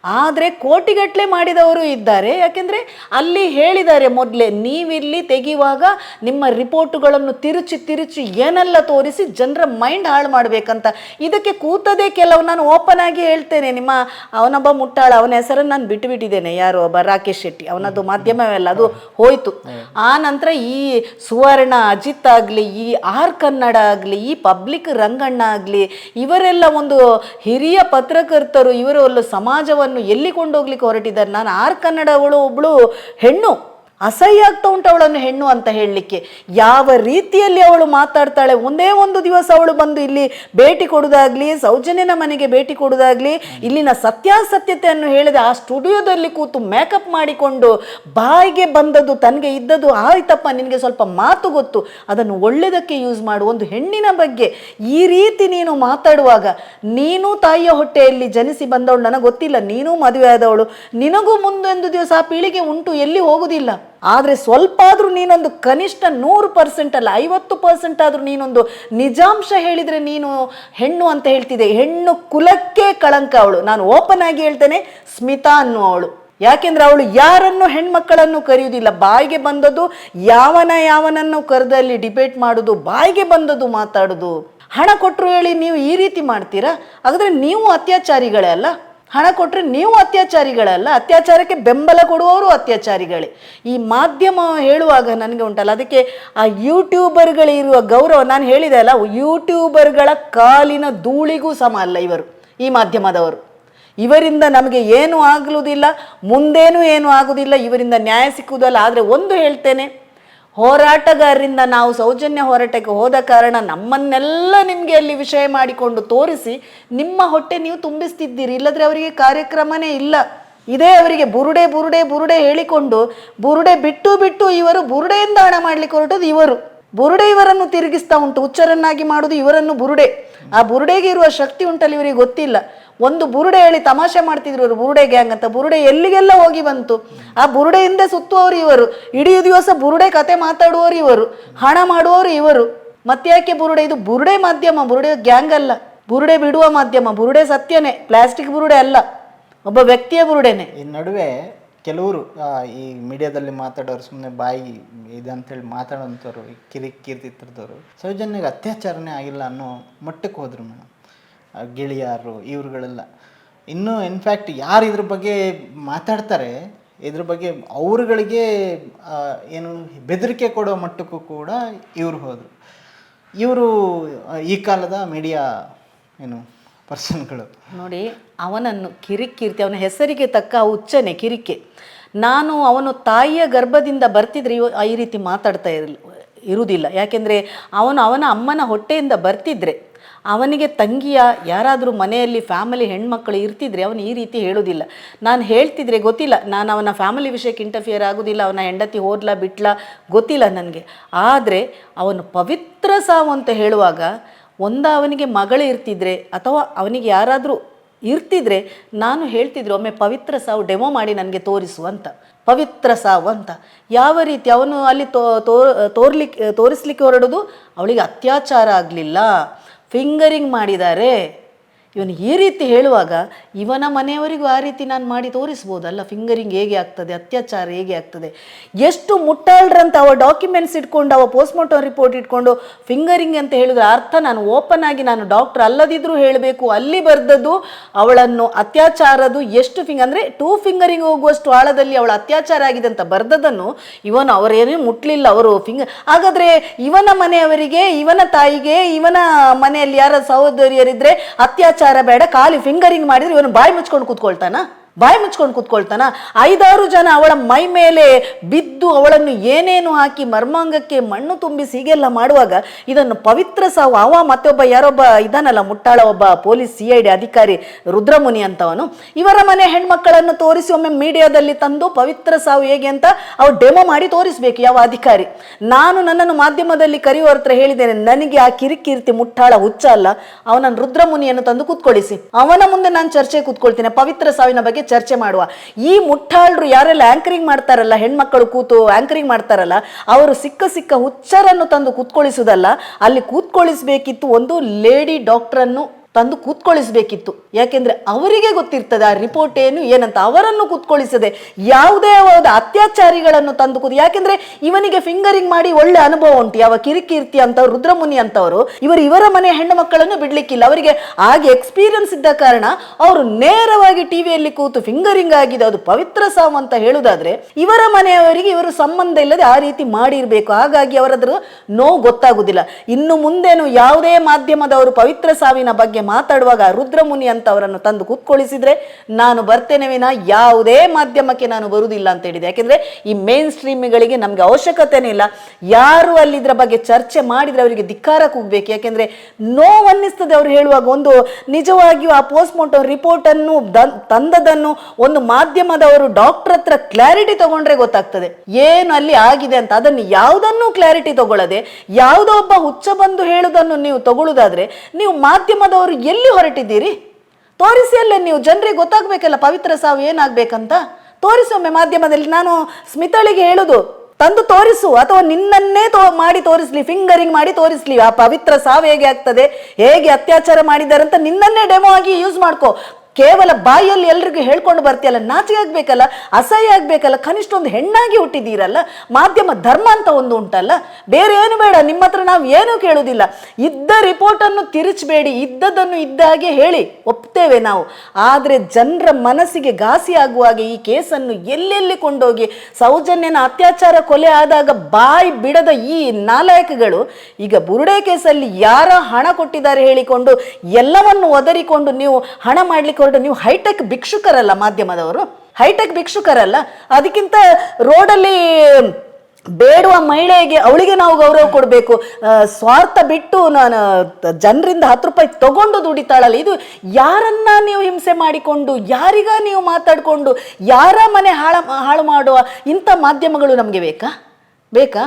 ಆದರೆ ಕೋಟಿಗಟ್ಟಲೆ ಮಾಡಿದವರು ಇದ್ದಾರೆ. ಯಾಕೆಂದರೆ ಅಲ್ಲಿ ಹೇಳಿದ್ದಾರೆ ಮೊದಲೇ ನೀವಿಲ್ಲಿ ತೆಗೆಯುವಾಗ ನಿಮ್ಮ ರಿಪೋರ್ಟುಗಳನ್ನು ತಿರುಚಿ ತಿರುಚಿ ಏನೆಲ್ಲ ತೋರಿಸಿ ಜನರ ಮೈಂಡ್ ಹಾಳು ಮಾಡಬೇಕಂತ. ಇದಕ್ಕೆ ಕೂತದೆ ಕೆಲವು ನಾನು ಓಪನ್ ಆಗಿ ಹೇಳ್ತೇನೆ ನಿಮ್ಮ ಅವನೊಬ್ಬ ಮುಟ್ಟಾಳ ಅವನ ಹೆಸರನ್ನು ನಾನು ಬಿಟ್ಟುಬಿಟ್ಟಿದ್ದೇನೆ ಯಾರು ಒಬ್ಬ ರಾಕೇಶ್ ಶೆಟ್ಟಿ ಅವನದು ಮಾಧ್ಯಮವೆಲ್ಲ ಅದು ಹೋಯಿತು. ಆ ನಂತರ ಈ ಸುವರ್ಣ ಅಜಿತ್ ಆಗಲಿ ಈ ಆರ್ ಕನ್ನಡ ಆಗಲಿ ಈ ಪಬ್ಲಿಕ್ ರಂಗಣ್ಣ ಆಗಲಿ ಇವರೆಲ್ಲ ಒಂದು ಹಿರಿಯ ಪತ್ರಕರ್ತರು ಇವರು ಒಂದು ಎಲ್ಲಿ ಕೊಂಡೋಗ್ಲಿಕ್ಕೆ ಹೊರಟಿದ್ದಾರೆ? ನಾನು ಆರ್ ಕನ್ನಡವಳು ಒಬ್ಳು ಹೆಣ್ಣು. ಅಸಹ್ಯ ಆಗ್ತಾ ಉಂಟು ಅವಳನ್ನು ಹೆಣ್ಣು ಅಂತ ಹೇಳಲಿಕ್ಕೆ. ಯಾವ ರೀತಿಯಲ್ಲಿ ಅವಳು ಮಾತಾಡ್ತಾಳೆ? ಒಂದೇ ಒಂದು ದಿವಸ ಅವಳು ಬಂದು ಇಲ್ಲಿ ಭೇಟಿ ಕೊಡೋದಾಗ್ಲಿ, ಸೌಜನ್ಯನ ಮನೆಗೆ ಭೇಟಿ ಕೊಡೋದಾಗ್ಲಿ, ಇಲ್ಲಿನ ಸತ್ಯಾಸತ್ಯತೆಯನ್ನು ಹೇಳಿದೆ ಆ ಸ್ಟುಡಿಯೋದಲ್ಲಿ ಕೂತು ಮೇಕಪ್ ಮಾಡಿಕೊಂಡು ಬಾಯಿಗೆ ಬಂದದ್ದು, ತನಗೆ ಇದ್ದದ್ದು ಆಯ್ತಪ್ಪ, ನಿನಗೆ ಸ್ವಲ್ಪ ಮಾತು ಗೊತ್ತು. ಅದನ್ನು ಒಳ್ಳೆಯದಕ್ಕೆ ಯೂಸ್ ಮಾಡು. ಒಂದು ಹೆಣ್ಣಿನ ಬಗ್ಗೆ ಈ ರೀತಿ ನೀನು ಮಾತಾಡುವಾಗ ನೀನು ತಾಯಿಯ ಹೊಟ್ಟೆಯಲ್ಲಿ ಜನಿಸಿ ಬಂದವಳು, ನನಗೆ ಗೊತ್ತಿಲ್ಲ, ನೀನು ಮದುವೆ ಆದವಳು. ನಿನಗೂ ಮುಂದೊಂದು ದಿವಸ ಆ ಪೀಳಿಗೆ ಉಂಟು, ಎಲ್ಲಿ ಹೋಗುದಿಲ್ಲ. ಆದರೆ ಸ್ವಲ್ಪ ಆದರೂ ನೀನೊಂದು ಕನಿಷ್ಠ ನೂರು ಪರ್ಸೆಂಟ್ ಅಲ್ಲ, ಐವತ್ತು ಪರ್ಸೆಂಟ್ ಆದರೂ ನೀನೊಂದು ನಿಜಾಂಶ ಹೇಳಿದರೆ ನೀನು ಹೆಣ್ಣು ಅಂತ ಹೇಳ್ತಿದ್ದೆ ಹೆಣ್ಣು ಕುಲಕ್ಕೆ ಕಳಂಕ ಅವಳು. ನಾನು ಓಪನ್ ಆಗಿ ಹೇಳ್ತೇನೆ, ಸ್ಮಿತಾ ಅನ್ನುವವಳು ಯಾಕೆಂದ್ರೆ ಅವಳು ಯಾರನ್ನು ಹೆಣ್ಮಕ್ಕಳನ್ನು ಕರೆಯುವುದಿಲ್ಲ. ಬಾಯಿಗೆ ಬಂದದ್ದು ಯಾವನ ಯಾವನನ್ನು ಕರೆದಲ್ಲಿ ಡಿಬೇಟ್ ಮಾಡೋದು, ಬಾಯಿಗೆ ಬಂದದ್ದು ಮಾತಾಡೋದು. ಹಣ ಕೊಟ್ಟರು ಹೇಳಿ ನೀವು ಈ ರೀತಿ ಮಾಡ್ತೀರಾ? ಹಾಗಾದ್ರೆ ನೀವು ಅತ್ಯಾಚಾರಿಗಳೇ ಅಲ್ಲ. ಹಣ ಕೊಟ್ಟರೆ ನೀವು ಅತ್ಯಾಚಾರಿಗಳಲ್ಲ, ಅತ್ಯಾಚಾರಕ್ಕೆ ಬೆಂಬಲ ಕೊಡುವವರು ಅತ್ಯಾಚಾರಿಗಳೇ. ಈ ಮಾಧ್ಯಮ ಹೇಳುವಾಗ ನನಗೆ ಉಂಟಲ್ಲ, ಅದಕ್ಕೆ ಆ ಯೂಟ್ಯೂಬರ್ಗಳಿರುವ ಗೌರವ ನಾನು ಹೇಳಿದೆ ಅಲ್ಲ ಯೂಟ್ಯೂಬರ್ಗಳ ಕಾಲಿನ ಧೂಳಿಗೂ ಸಮ ಅಲ್ಲ ಇವರು, ಈ ಮಾಧ್ಯಮದವರು. ಇವರಿಂದ ನಮಗೆ ಏನೂ ಆಗಲುವುದಿಲ್ಲ ಮುಂದೇನೂ ಏನೂ ಆಗುವುದಿಲ್ಲ, ಇವರಿಂದ ನ್ಯಾಯ ಸಿಕ್ಕುವುದಲ್ಲ, ಆದರೆ ಒಂದು ಹೇಳ್ತೇನೆ ಹೋರಾಟಗಾರರಿಂದ ನಾವು ಸೌಜನ್ಯ ಹೋರಾಟಕ್ಕೆ ಹೋದ ಕಾರಣ ನಮ್ಮನ್ನೆಲ್ಲ ನಿಮಗೆ ಅಲ್ಲಿ ವಿಷಯ ಮಾಡಿಕೊಂಡು ತೋರಿಸಿ ನಿಮ್ಮ ಹೊಟ್ಟೆ ನೀವು ತುಂಬಿಸ್ತಿದ್ದೀರಿ. ಇಲ್ಲದ್ರೆ ಅವರಿಗೆ ಕಾರ್ಯಕ್ರಮನೇ ಇಲ್ಲ. ಇದೇ ಅವರಿಗೆ ಬುರುಡೆ ಬುರುಡೆ ಬುರುಡೆ ಹೇಳಿಕೊಂಡು ಬುರುಡೆ ಬಿಟ್ಟು ಬಿಟ್ಟು ಇವರು ಬುರುಡೆಯಿಂದ ಹಣ ಮಾಡ್ಲಿಕ್ಕೆ ಹೊರಟದ್ದು ಇವರು. ಬುರುಡೆ ಇವರನ್ನು ತಿರುಗಿಸ್ತಾ ಉಂಟು. ಹುಚ್ಚರನ್ನಾಗಿ ಮಾಡುವುದು ಇವರನ್ನು ಬುರುಡೆ. ಆ ಬುರುಡೆಗೆ ಇರುವ ಶಕ್ತಿ ಉಂಟಲ್ಲಿ ಇವರಿಗೆ ಗೊತ್ತಿಲ್ಲ. ಒಂದು ಬುರುಡೆ ಹೇಳಿ ತಮಾಷೆ ಮಾಡ್ತಿದ್ರು ಇವರು ಬುರುಡೆ ಗ್ಯಾಂಗ್ ಅಂತ. ಬುರುಡೆ ಎಲ್ಲಿಗೆಲ್ಲ ಹೋಗಿ ಬಂತು? ಆ ಬುರುಡೆಯಿಂದ ಸುತ್ತುವವರು ಇವರು. ಇಡೀ ದಿವಸ ಬುರುಡೆ ಕತೆ ಮಾತಾಡುವವರು ಇವರು. ಹಣ ಮಾಡುವವರು ಇವರು. ಮತ್ತ್ಯಾಕೆ ಬುರುಡೆ? ಇದು ಬುರುಡೆ ಮಾಧ್ಯಮ, ಬುರುಡೆ ಗ್ಯಾಂಗ್ ಅಲ್ಲ. ಬುರುಡೆ ಬಿಡುವ ಮಾಧ್ಯಮ, ಬುರುಡೆ ಸತ್ಯನೇ. ಪ್ಲಾಸ್ಟಿಕ್ ಬುರುಡೆ ಅಲ್ಲ. ಒಬ್ಬ ವ್ಯಕ್ತಿಯ ಬುರುಡೆನೆ. ಈ ನಡುವೆ ಕೆಲವರು ಈ ಮೀಡಿಯಾದಲ್ಲಿ ಮಾತಾಡೋರು ಸುಮ್ಮನೆ ಬಾಯಿ ಇದಂತೇಳಿ ಮಾತಾಡೋಂಥವ್ರು ಈ ಕಿರಿ ಕೀರ್ತಿತ್ರದವರು ಸೌಜನ್ಯಗೆ ಅತ್ಯಾಚಾರನೇ ಆಗಿಲ್ಲ ಅನ್ನೋ ಮಟ್ಟಕ್ಕೆ ಹೋದ್ರು ಮೇಡಮ್. ಗಿಳಿಯಾರು, ಇವ್ರುಗಳೆಲ್ಲ. ಇನ್ನೂ ಇನ್ಫ್ಯಾಕ್ಟ್ ಯಾರು ಇದ್ರ ಬಗ್ಗೆ ಮಾತಾಡ್ತಾರೆ, ಇದ್ರ ಬಗ್ಗೆ ಅವರುಗಳಿಗೆ ಏನು ಬೆದರಿಕೆ ಕೊಡೋ ಮಟ್ಟಕ್ಕೂ ಕೂಡ ಇವರು ಹೋದರು. ಇವರು ಈ ಕಾಲದ ಮೀಡಿಯಾ ಏನು ಪರ್ಸನ್ಗಳು. ನೋಡಿ, ಅವನನ್ನು ಕಿರಿಕಿರ್ತಿ, ಅವನ ಹೆಸರಿಗೆ ತಕ್ಕ ಉಚ್ಚನೆ ಕಿರಿಕೆ. ನಾನು ಅವನು ತಾಯಿಯ ಗರ್ಭದಿಂದ ಬರ್ತಿದ್ರೆ ಈ ರೀತಿ ಮಾತಾಡ್ತಾ ಇರಲಿ ಇರುವುದಿಲ್ಲ ಯಾಕೆಂದರೆ ಅವನು ಅವನ ಅಮ್ಮನ ಹೊಟ್ಟೆಯಿಂದ ಬರ್ತಿದ್ರೆ ಅವನಿಗೆ ತಂಗಿಯ ಯಾರಾದರೂ ಮನೆಯಲ್ಲಿ ಫ್ಯಾಮಿಲಿ ಹೆಣ್ಮಕ್ಳು ಇರ್ತಿದ್ರೆ ಅವನು ಈ ರೀತಿ ಹೇಳೋದಿಲ್ಲ. ನಾನು ಹೇಳ್ತಿದ್ರೆ ಗೊತ್ತಿಲ್ಲ, ನಾನು ಅವನ ಫ್ಯಾಮಿಲಿ ವಿಷಯಕ್ಕೆ ಇಂಟರ್ಫಿಯರ್ ಆಗೋದಿಲ್ಲ, ಅವನ ಹೆಂಡತಿ ಹೋದ್ಲ ಬಿಟ್ಲಾ ಗೊತ್ತಿಲ್ಲ ನನಗೆ. ಆದರೆ ಅವನು ಪವಿತ್ರ ಸಾವು ಅಂತ ಹೇಳುವಾಗ ಒಂದ ಅವನಿಗೆ ಮಗಳು ಇರ್ತಿದ್ರೆ ಅಥವಾ ಅವನಿಗೆ ಯಾರಾದರೂ ಇರ್ತಿದ್ರೆ ನಾನು ಹೇಳ್ತಿದ್ರು ಒಮ್ಮೆ ಪವಿತ್ರ ಸಾವು ಡೆಮೋ ಮಾಡಿ ನನಗೆ ತೋರಿಸು ಅಂತ. ಪವಿತ್ರ ಸಾವು ಅಂತ. ಯಾವ ರೀತಿ ಅವನು ಅಲ್ಲಿ ತೋ ತೋರ್ಲಿಕ್ಕೆ ತೋರಿಸ್ಲಿಕ್ಕೆ ಹೊರಡೋದು? ಅವಳಿಗೆ ಅತ್ಯಾಚಾರ ಆಗಲಿಲ್ಲ. ಫಿಂಗರಿಂಗ್ ಮಾಡಿದ್ದಾರೆ. ಇವನು ಈ ರೀತಿ ಹೇಳುವಾಗ, ಇವನ ಮನೆಯವರಿಗೂ ಆ ರೀತಿ ನಾನು ಮಾಡಿ ತೋರಿಸ್ಬೋದಲ್ಲ? ಫಿಂಗರಿಂಗ್ ಹೇಗೆ ಆಗ್ತದೆ? ಅತ್ಯಾಚಾರ ಹೇಗೆ ಆಗ್ತದೆ? ಎಷ್ಟು ಮುಟ್ಟಾಳ್ರಂತ ಅವ ಡಾಕ್ಯುಮೆಂಟ್ಸ್ ಇಟ್ಕೊಂಡು, ಅವ ಪೋಸ್ಟ್ಮಾರ್ಟಮ್ ರಿಪೋರ್ಟ್ ಇಟ್ಕೊಂಡು ಫಿಂಗರಿಂಗ್ ಅಂತ ಹೇಳಿದ್ರೆ ಅರ್ಥ ನಾನು ಓಪನ್ ಆಗಿ ನಾನು ಡಾಕ್ಟರ್ ಅಲ್ಲದಿದ್ದರೂ ಹೇಳಬೇಕು. ಅಲ್ಲಿ ಬರ್ದದ್ದು ಅವಳನ್ನು ಅತ್ಯಾಚಾರದು ಎಷ್ಟು ಫಿಂಗ್, ಅಂದರೆ ಟೂ ಫಿಂಗರಿಂಗ್ ಹೋಗುವಷ್ಟು ಆಳದಲ್ಲಿ ಅವಳ ಅತ್ಯಾಚಾರ ಆಗಿದೆ ಅಂತ ಬರ್ದದನ್ನು ಇವನು ಅವರೇನೇ ಮುಟ್ಲಿಲ್ಲ. ಅವರು ಫಿಂಗರ್ ಹಾಗಾದ್ರೆ ಇವನ ಮನೆಯವರಿಗೆ, ಇವನ ತಾಯಿಗೆ, ಇವನ ಮನೆಯಲ್ಲಿ ಯಾರ ಸಹೋದರಿಯರಿದ್ರೆ ಅತ್ಯಾಚಾರ ಬೇಡ ಖಾಲಿ ಫಿಂಗರಿಂಗ್ ಮಾಡಿದ್ರೆ ಇವನು ಬಾಯಿ ಮುಚ್ಕೊಂಡು ಕೂತ್ಕೊಳ್ತಾನ? ಬಾಯಿ ಮುಚ್ಕೊಂಡು ಕೂತ್ಕೊಳ್ತಾನ. ಐದಾರು ಜನ ಅವಳ ಮೈ ಮೇಲೆ ಬಿದ್ದು ಅವಳನ್ನು ಏನೇನು ಹಾಕಿ ಮರ್ಮಾಂಗಕ್ಕೆ ಮಣ್ಣು ತುಂಬಿಸಿ ಹೀಗೆಲ್ಲ ಮಾಡುವಾಗ ಇದನ್ನು ಪವಿತ್ರ ಸಾವು ಅವ ಮತ್ತೊಬ್ಬ ಯಾರೊಬ್ಬ ಇದಾನಲ್ಲ ಮುಟ್ಟಾಳ ಒಬ್ಬ ಪೊಲೀಸ್ ಸಿ ಐ ಡಿ ಅಧಿಕಾರಿ ರುದ್ರಮುನಿ ಅಂತವನು. ಇವರ ಮನೆ ಹೆಣ್ಮಕ್ಕಳನ್ನು ತೋರಿಸಿ ಒಮ್ಮೆ ಮೀಡಿಯಾದಲ್ಲಿ ತಂದು ಪವಿತ್ರ ಸಾವು ಹೇಗೆ ಅಂತ ಅವ್ರು ಡೆಮೋ ಮಾಡಿ ತೋರಿಸ್ಬೇಕು ಯಾವ ಅಧಿಕಾರಿ. ನಾನು ನನ್ನನ್ನು ಮಾಧ್ಯಮದಲ್ಲಿ ಕರೆಯುವ ಹತ್ರ ಹೇಳಿದ್ದೇನೆ, ನನಗೆ ಆ ಕಿರಿಕಿರ್ತಿ ಮುಟ್ಟಾಳ ಹುಚ್ಚ ಅಲ್ಲ, ಅವನನ್ನು ರುದ್ರಮುನಿಯನ್ನು ತಂದು ಕೂತ್ಕೊಳ್ಳಿಸಿ ಅವನ ಮುಂದೆ ನಾನು ಚರ್ಚೆ ಕೂತ್ಕೊಳ್ತೇನೆ, ಪವಿತ್ರ ಸಾವಿನ ಬಗ್ಗೆ ಚರ್ಚೆ ಮಾಡುವ. ಈ ಮುಟ್ಟಾಳರು ಯಾರೆಲ್ಲ ಆಂಕರಿಂಗ್ ಮಾಡ್ತಾರಲ್ಲ ಹೆಣ್ಮಕ್ಕಳು ಕೂತು ಆಂಕರಿಂಗ್ ಮಾಡ್ತಾರಲ್ಲ, ಅವರು ಸಿಕ್ಕ ಸಿಕ್ಕ ಹುಚ್ಚರನ್ನು ತಂದು ಕೂತ್ಕೊಳ್ಳಿಸುವುದಲ್ಲ ಅಲ್ಲಿ ಕೂತ್ಕೊಳ್ಳಿಸಬೇಕಿತ್ತು ಒಂದು ಲೇಡಿ ಡಾಕ್ಟರನ್ನು ತಂದು ಕೂತ್ಕೊಳಿಸಬೇಕಿತ್ತು. ಯಾಕೆಂದ್ರೆ ಅವರಿಗೆ ಗೊತ್ತಿರ್ತದೆ ಆ ರಿಪೋರ್ಟ್ ಏನು, ಏನಂತ. ಅವರನ್ನು ಕೂತ್ಕೊಳಿಸದೆ ಯಾವುದೇ ಒಂದು ಅತ್ಯಾಚಾರಿಗಳನ್ನು ತಂದು ಕೂತ್ ಯಾಕೆಂದ್ರೆ ಇವನಿಗೆ ಫಿಂಗರಿಂಗ್ ಮಾಡಿ ಒಳ್ಳೆ ಅನುಭವ ಉಂಟು. ಯಾವ ಕಿರಿಕೀರ್ತಿ ಅಂತ ರುದ್ರಮುನಿ ಅಂತವರು, ಇವರು ಇವರ ಮನೆ ಹೆಣ್ಣು ಮಕ್ಕಳನ್ನು ಬಿಡ್ಲಿಕ್ಕಿಲ್ಲ. ಅವರಿಗೆ ಹಾಗೆ ಎಕ್ಸ್ಪೀರಿಯನ್ಸ್ ಇದ್ದ ಕಾರಣ ಅವರು ನೇರವಾಗಿ ಟಿವಿಯಲ್ಲಿ ಕೂತು ಫಿಂಗರಿಂಗ್ ಆಗಿದೆ ಅದು ಪವಿತ್ರ ಸಾವು ಅಂತ ಹೇಳುದಾದ್ರೆ, ಇವರ ಮನೆಯವರಿಗೆ ಇವರು ಸಂಬಂಧ ಇಲ್ಲದೆ ಆ ರೀತಿ ಮಾಡಿರ್ಬೇಕು. ಹಾಗಾಗಿ ಅವರದ್ರ ನೋವು ಗೊತ್ತಾಗುದಿಲ್ಲ. ಇನ್ನು ಮುಂದೇನು ಯಾವುದೇ ಮಾಧ್ಯಮದವರು ಪವಿತ್ರ ಸಾವಿನ ಬಗ್ಗೆ ಮಾತಾಡುವಾಗ ರುದ್ರಮುನಿ ಅಂತ ಅವರನ್ನು ತಂದು ಕೂತ್ಕೊಳ್ಳಿಸಿದ್ರೆ ನಾನು ಬರ್ತೇನೆ ವಿನ, ಯಾವುದೇ ಮಾಧ್ಯಮಕ್ಕೆ ನಾನು ಬರುವುದಿಲ್ಲ ಅಂತ ಹೇಳಿದೆ. ಯಾಕೆಂದ್ರೆ ಈ ಮೇನ್ ಸ್ಟ್ರೀಮ್ಗಳಿಗೆ ನಮ್ಗೆ ಅವಶ್ಯಕತೆನೇ ಇಲ್ಲ. ಯಾರು ಅಲ್ಲಿ ಇದ್ರ ಬಗ್ಗೆ ಚರ್ಚೆ ಮಾಡಿದ್ರೆ ಅವರಿಗೆ ಧಿಕ್ಕಾರ ಕೂಗ್ಬೇಕು. ಯಾಕೆಂದ್ರೆ ನೋವನ್ನಿಸ್ತದೆ ಅವ್ರು ಹೇಳುವಾಗ ಒಂದು ನಿಜವಾಗಿಯೂ ಆ ಪೋಸ್ಟ್ ಮಾರ್ಟಮ್ ರಿಪೋರ್ಟ್ ಅನ್ನು ತಂದದನ್ನು ಒಂದು ಮಾಧ್ಯಮದವರು ಡಾಕ್ಟರ್ ಹತ್ರ ಕ್ಲಾರಿಟಿ ತಗೊಂಡ್ರೆ ಗೊತ್ತಾಗ್ತದೆ. ಏನು ಅಲ್ಲಿ ಆಗಿದೆ ಅಂತ. ಅದನ್ನು ಯಾವುದನ್ನು ಕ್ಲಾರಿಟಿ ತಗೊಳ್ಳದೆ, ಯಾವುದೋ ಒಬ್ಬ ಹುಚ್ಚ ಬಂದು ಹೇಳುವುದನ್ನು ನೀವು ತಗೊಳ್ಳೋದಾದ್ರೆ ನೀವು ಮಾಧ್ಯಮದವರು ಎಲ್ಲಿ ಹೊರಟಿದ್ದೀರಿ? ತೋರಿಸಿ ಅಲ್ಲೇ ನೀವು. ಜನರಿಗೆ ಗೊತ್ತಾಗಬೇಕಲ್ಲ, ಪವಿತ್ರ ಸಾವು ಏನಾಗಬೇಕಂತ. ತೋರಿಸಿ ಒಮ್ಮೆ ಮಾಧ್ಯಮದಲ್ಲಿ. ನಾನು ಸ್ಮಿತಳಿಗೆ ಹೇಳುದು, ತಂದು ತೋರಿಸು, ಅಥವಾ ನಿನ್ನನ್ನೇ ತೋ ಮಾಡಿ ತೋರಿಸ್ಲಿ ಫಿಂಗರಿಂಗ್ ಮಾಡಿ ತೋರಿಸ್ಲಿ, ಆ ಪವಿತ್ರ ಸಾವು ಹೇಗೆ ಆಗ್ತದೆ, ಹೇಗೆ ಅತ್ಯಾಚಾರ ಮಾಡಿದ್ದಾರೆ ಅಂತ ನಿನ್ನನ್ನೇ ಡೆಮೋ ಆಗಿ ಯೂಸ್ ಮಾಡ್ಕೋ. ಕೇವಲ ಬಾಯಲ್ಲಿ ಎಲ್ರಿಗೂ ಹೇಳ್ಕೊಂಡು ಬರ್ತೀಯಲ್ಲ ನಾಚಿಕೆ ಆಗ್ಬೇಕಲ್ಲ, ಅಸಹ್ಯ ಆಗ್ಬೇಕಲ್ಲ ಕನಿಷ್ಠ ಒಂದು ಹೆಣ್ಣಾಗಿ ಹುಟ್ಟಿದ್ದೀರಲ್ಲ ಮಾಧ್ಯಮ ಧರ್ಮ ಅಂತ ಒಂದು ಉಂಟಲ್ಲ, ಬೇರೆ ಏನು ಬೇಡ, ನಿಮ್ಮ ಹತ್ರ ನಾವು ಏನೂ ಕೇಳುವುದಿಲ್ಲ ಇದ್ದ ರಿಪೋರ್ಟನ್ನು ತಿರುಚಬೇಡಿ ಇದ್ದದನ್ನು ಇದ್ದ ಹಾಗೆ ಹೇಳಿ, ಒಪ್ತೇವೆ ನಾವು. ಆದರೆ ಜನರ ಮನಸ್ಸಿಗೆ ಘಾಸಿ ಹಾಗೆ ಈ ಕೇಸನ್ನು ಎಲ್ಲೆಲ್ಲಿ ಕೊಂಡೋಗಿ, ಸೌಜನ್ಯನ ಅತ್ಯಾಚಾರ ಕೊಲೆ ಆದಾಗ ಬಾಯಿ ಬಿಡದ ಈ ನಾಲಾಯಕಗಳು, ಈಗ ಬುರುಡೆ ಕೇಸಲ್ಲಿ ಯಾರ ಹಣ ಕೊಟ್ಟಿದ್ದಾರೆ ಹೇಳಿಕೊಂಡು, ಎಲ್ಲವನ್ನು ಒದರಿಕೊಂಡು ನೀವು ಹಣ ಮಾಡ್ಲಿಕ್ಕೆ ಹೊರಟು ನೀವು ಹೈಟೆಕ್ ಭಿಕ್ಷುಕರಲ್ಲ ಮಾಧ್ಯಮದವರು. ಹೈಟೆಕ್ ಭಿಕ್ಷುಕರಲ್ಲ. ಅದಕ್ಕಿಂತ ರೋಡಲ್ಲಿ ಬೇಡುವ ಮಹಿಳೆಗೆ ಅವಳಿಗೆ ನಾವು ಗೌರವ ಕೊಡಬೇಕು. ಸ್ವಾರ್ಥ ಬಿಟ್ಟು ನಾನು ಜನರಿಂದ ಹತ್ತು ರೂಪಾಯಿ ತಗೊಂಡು ದುಡಿತಾಳಲ್ಲ. ಇದು ಯಾರನ್ನ ನೀವು ಹಿಂಸೆ ಮಾಡಿಕೊಂಡು, ಯಾರಿಗ ನೀವು ಮಾತಾಡಿಕೊಂಡು, ಯಾರ ಮನೆ ಹಾಳ, ಹಾಳು ಮಾಡುವ ಇಂಥ ಮಾಧ್ಯಮಗಳು ನಮಗೆ ಬೇಕಾ? ಬೇಕಾ?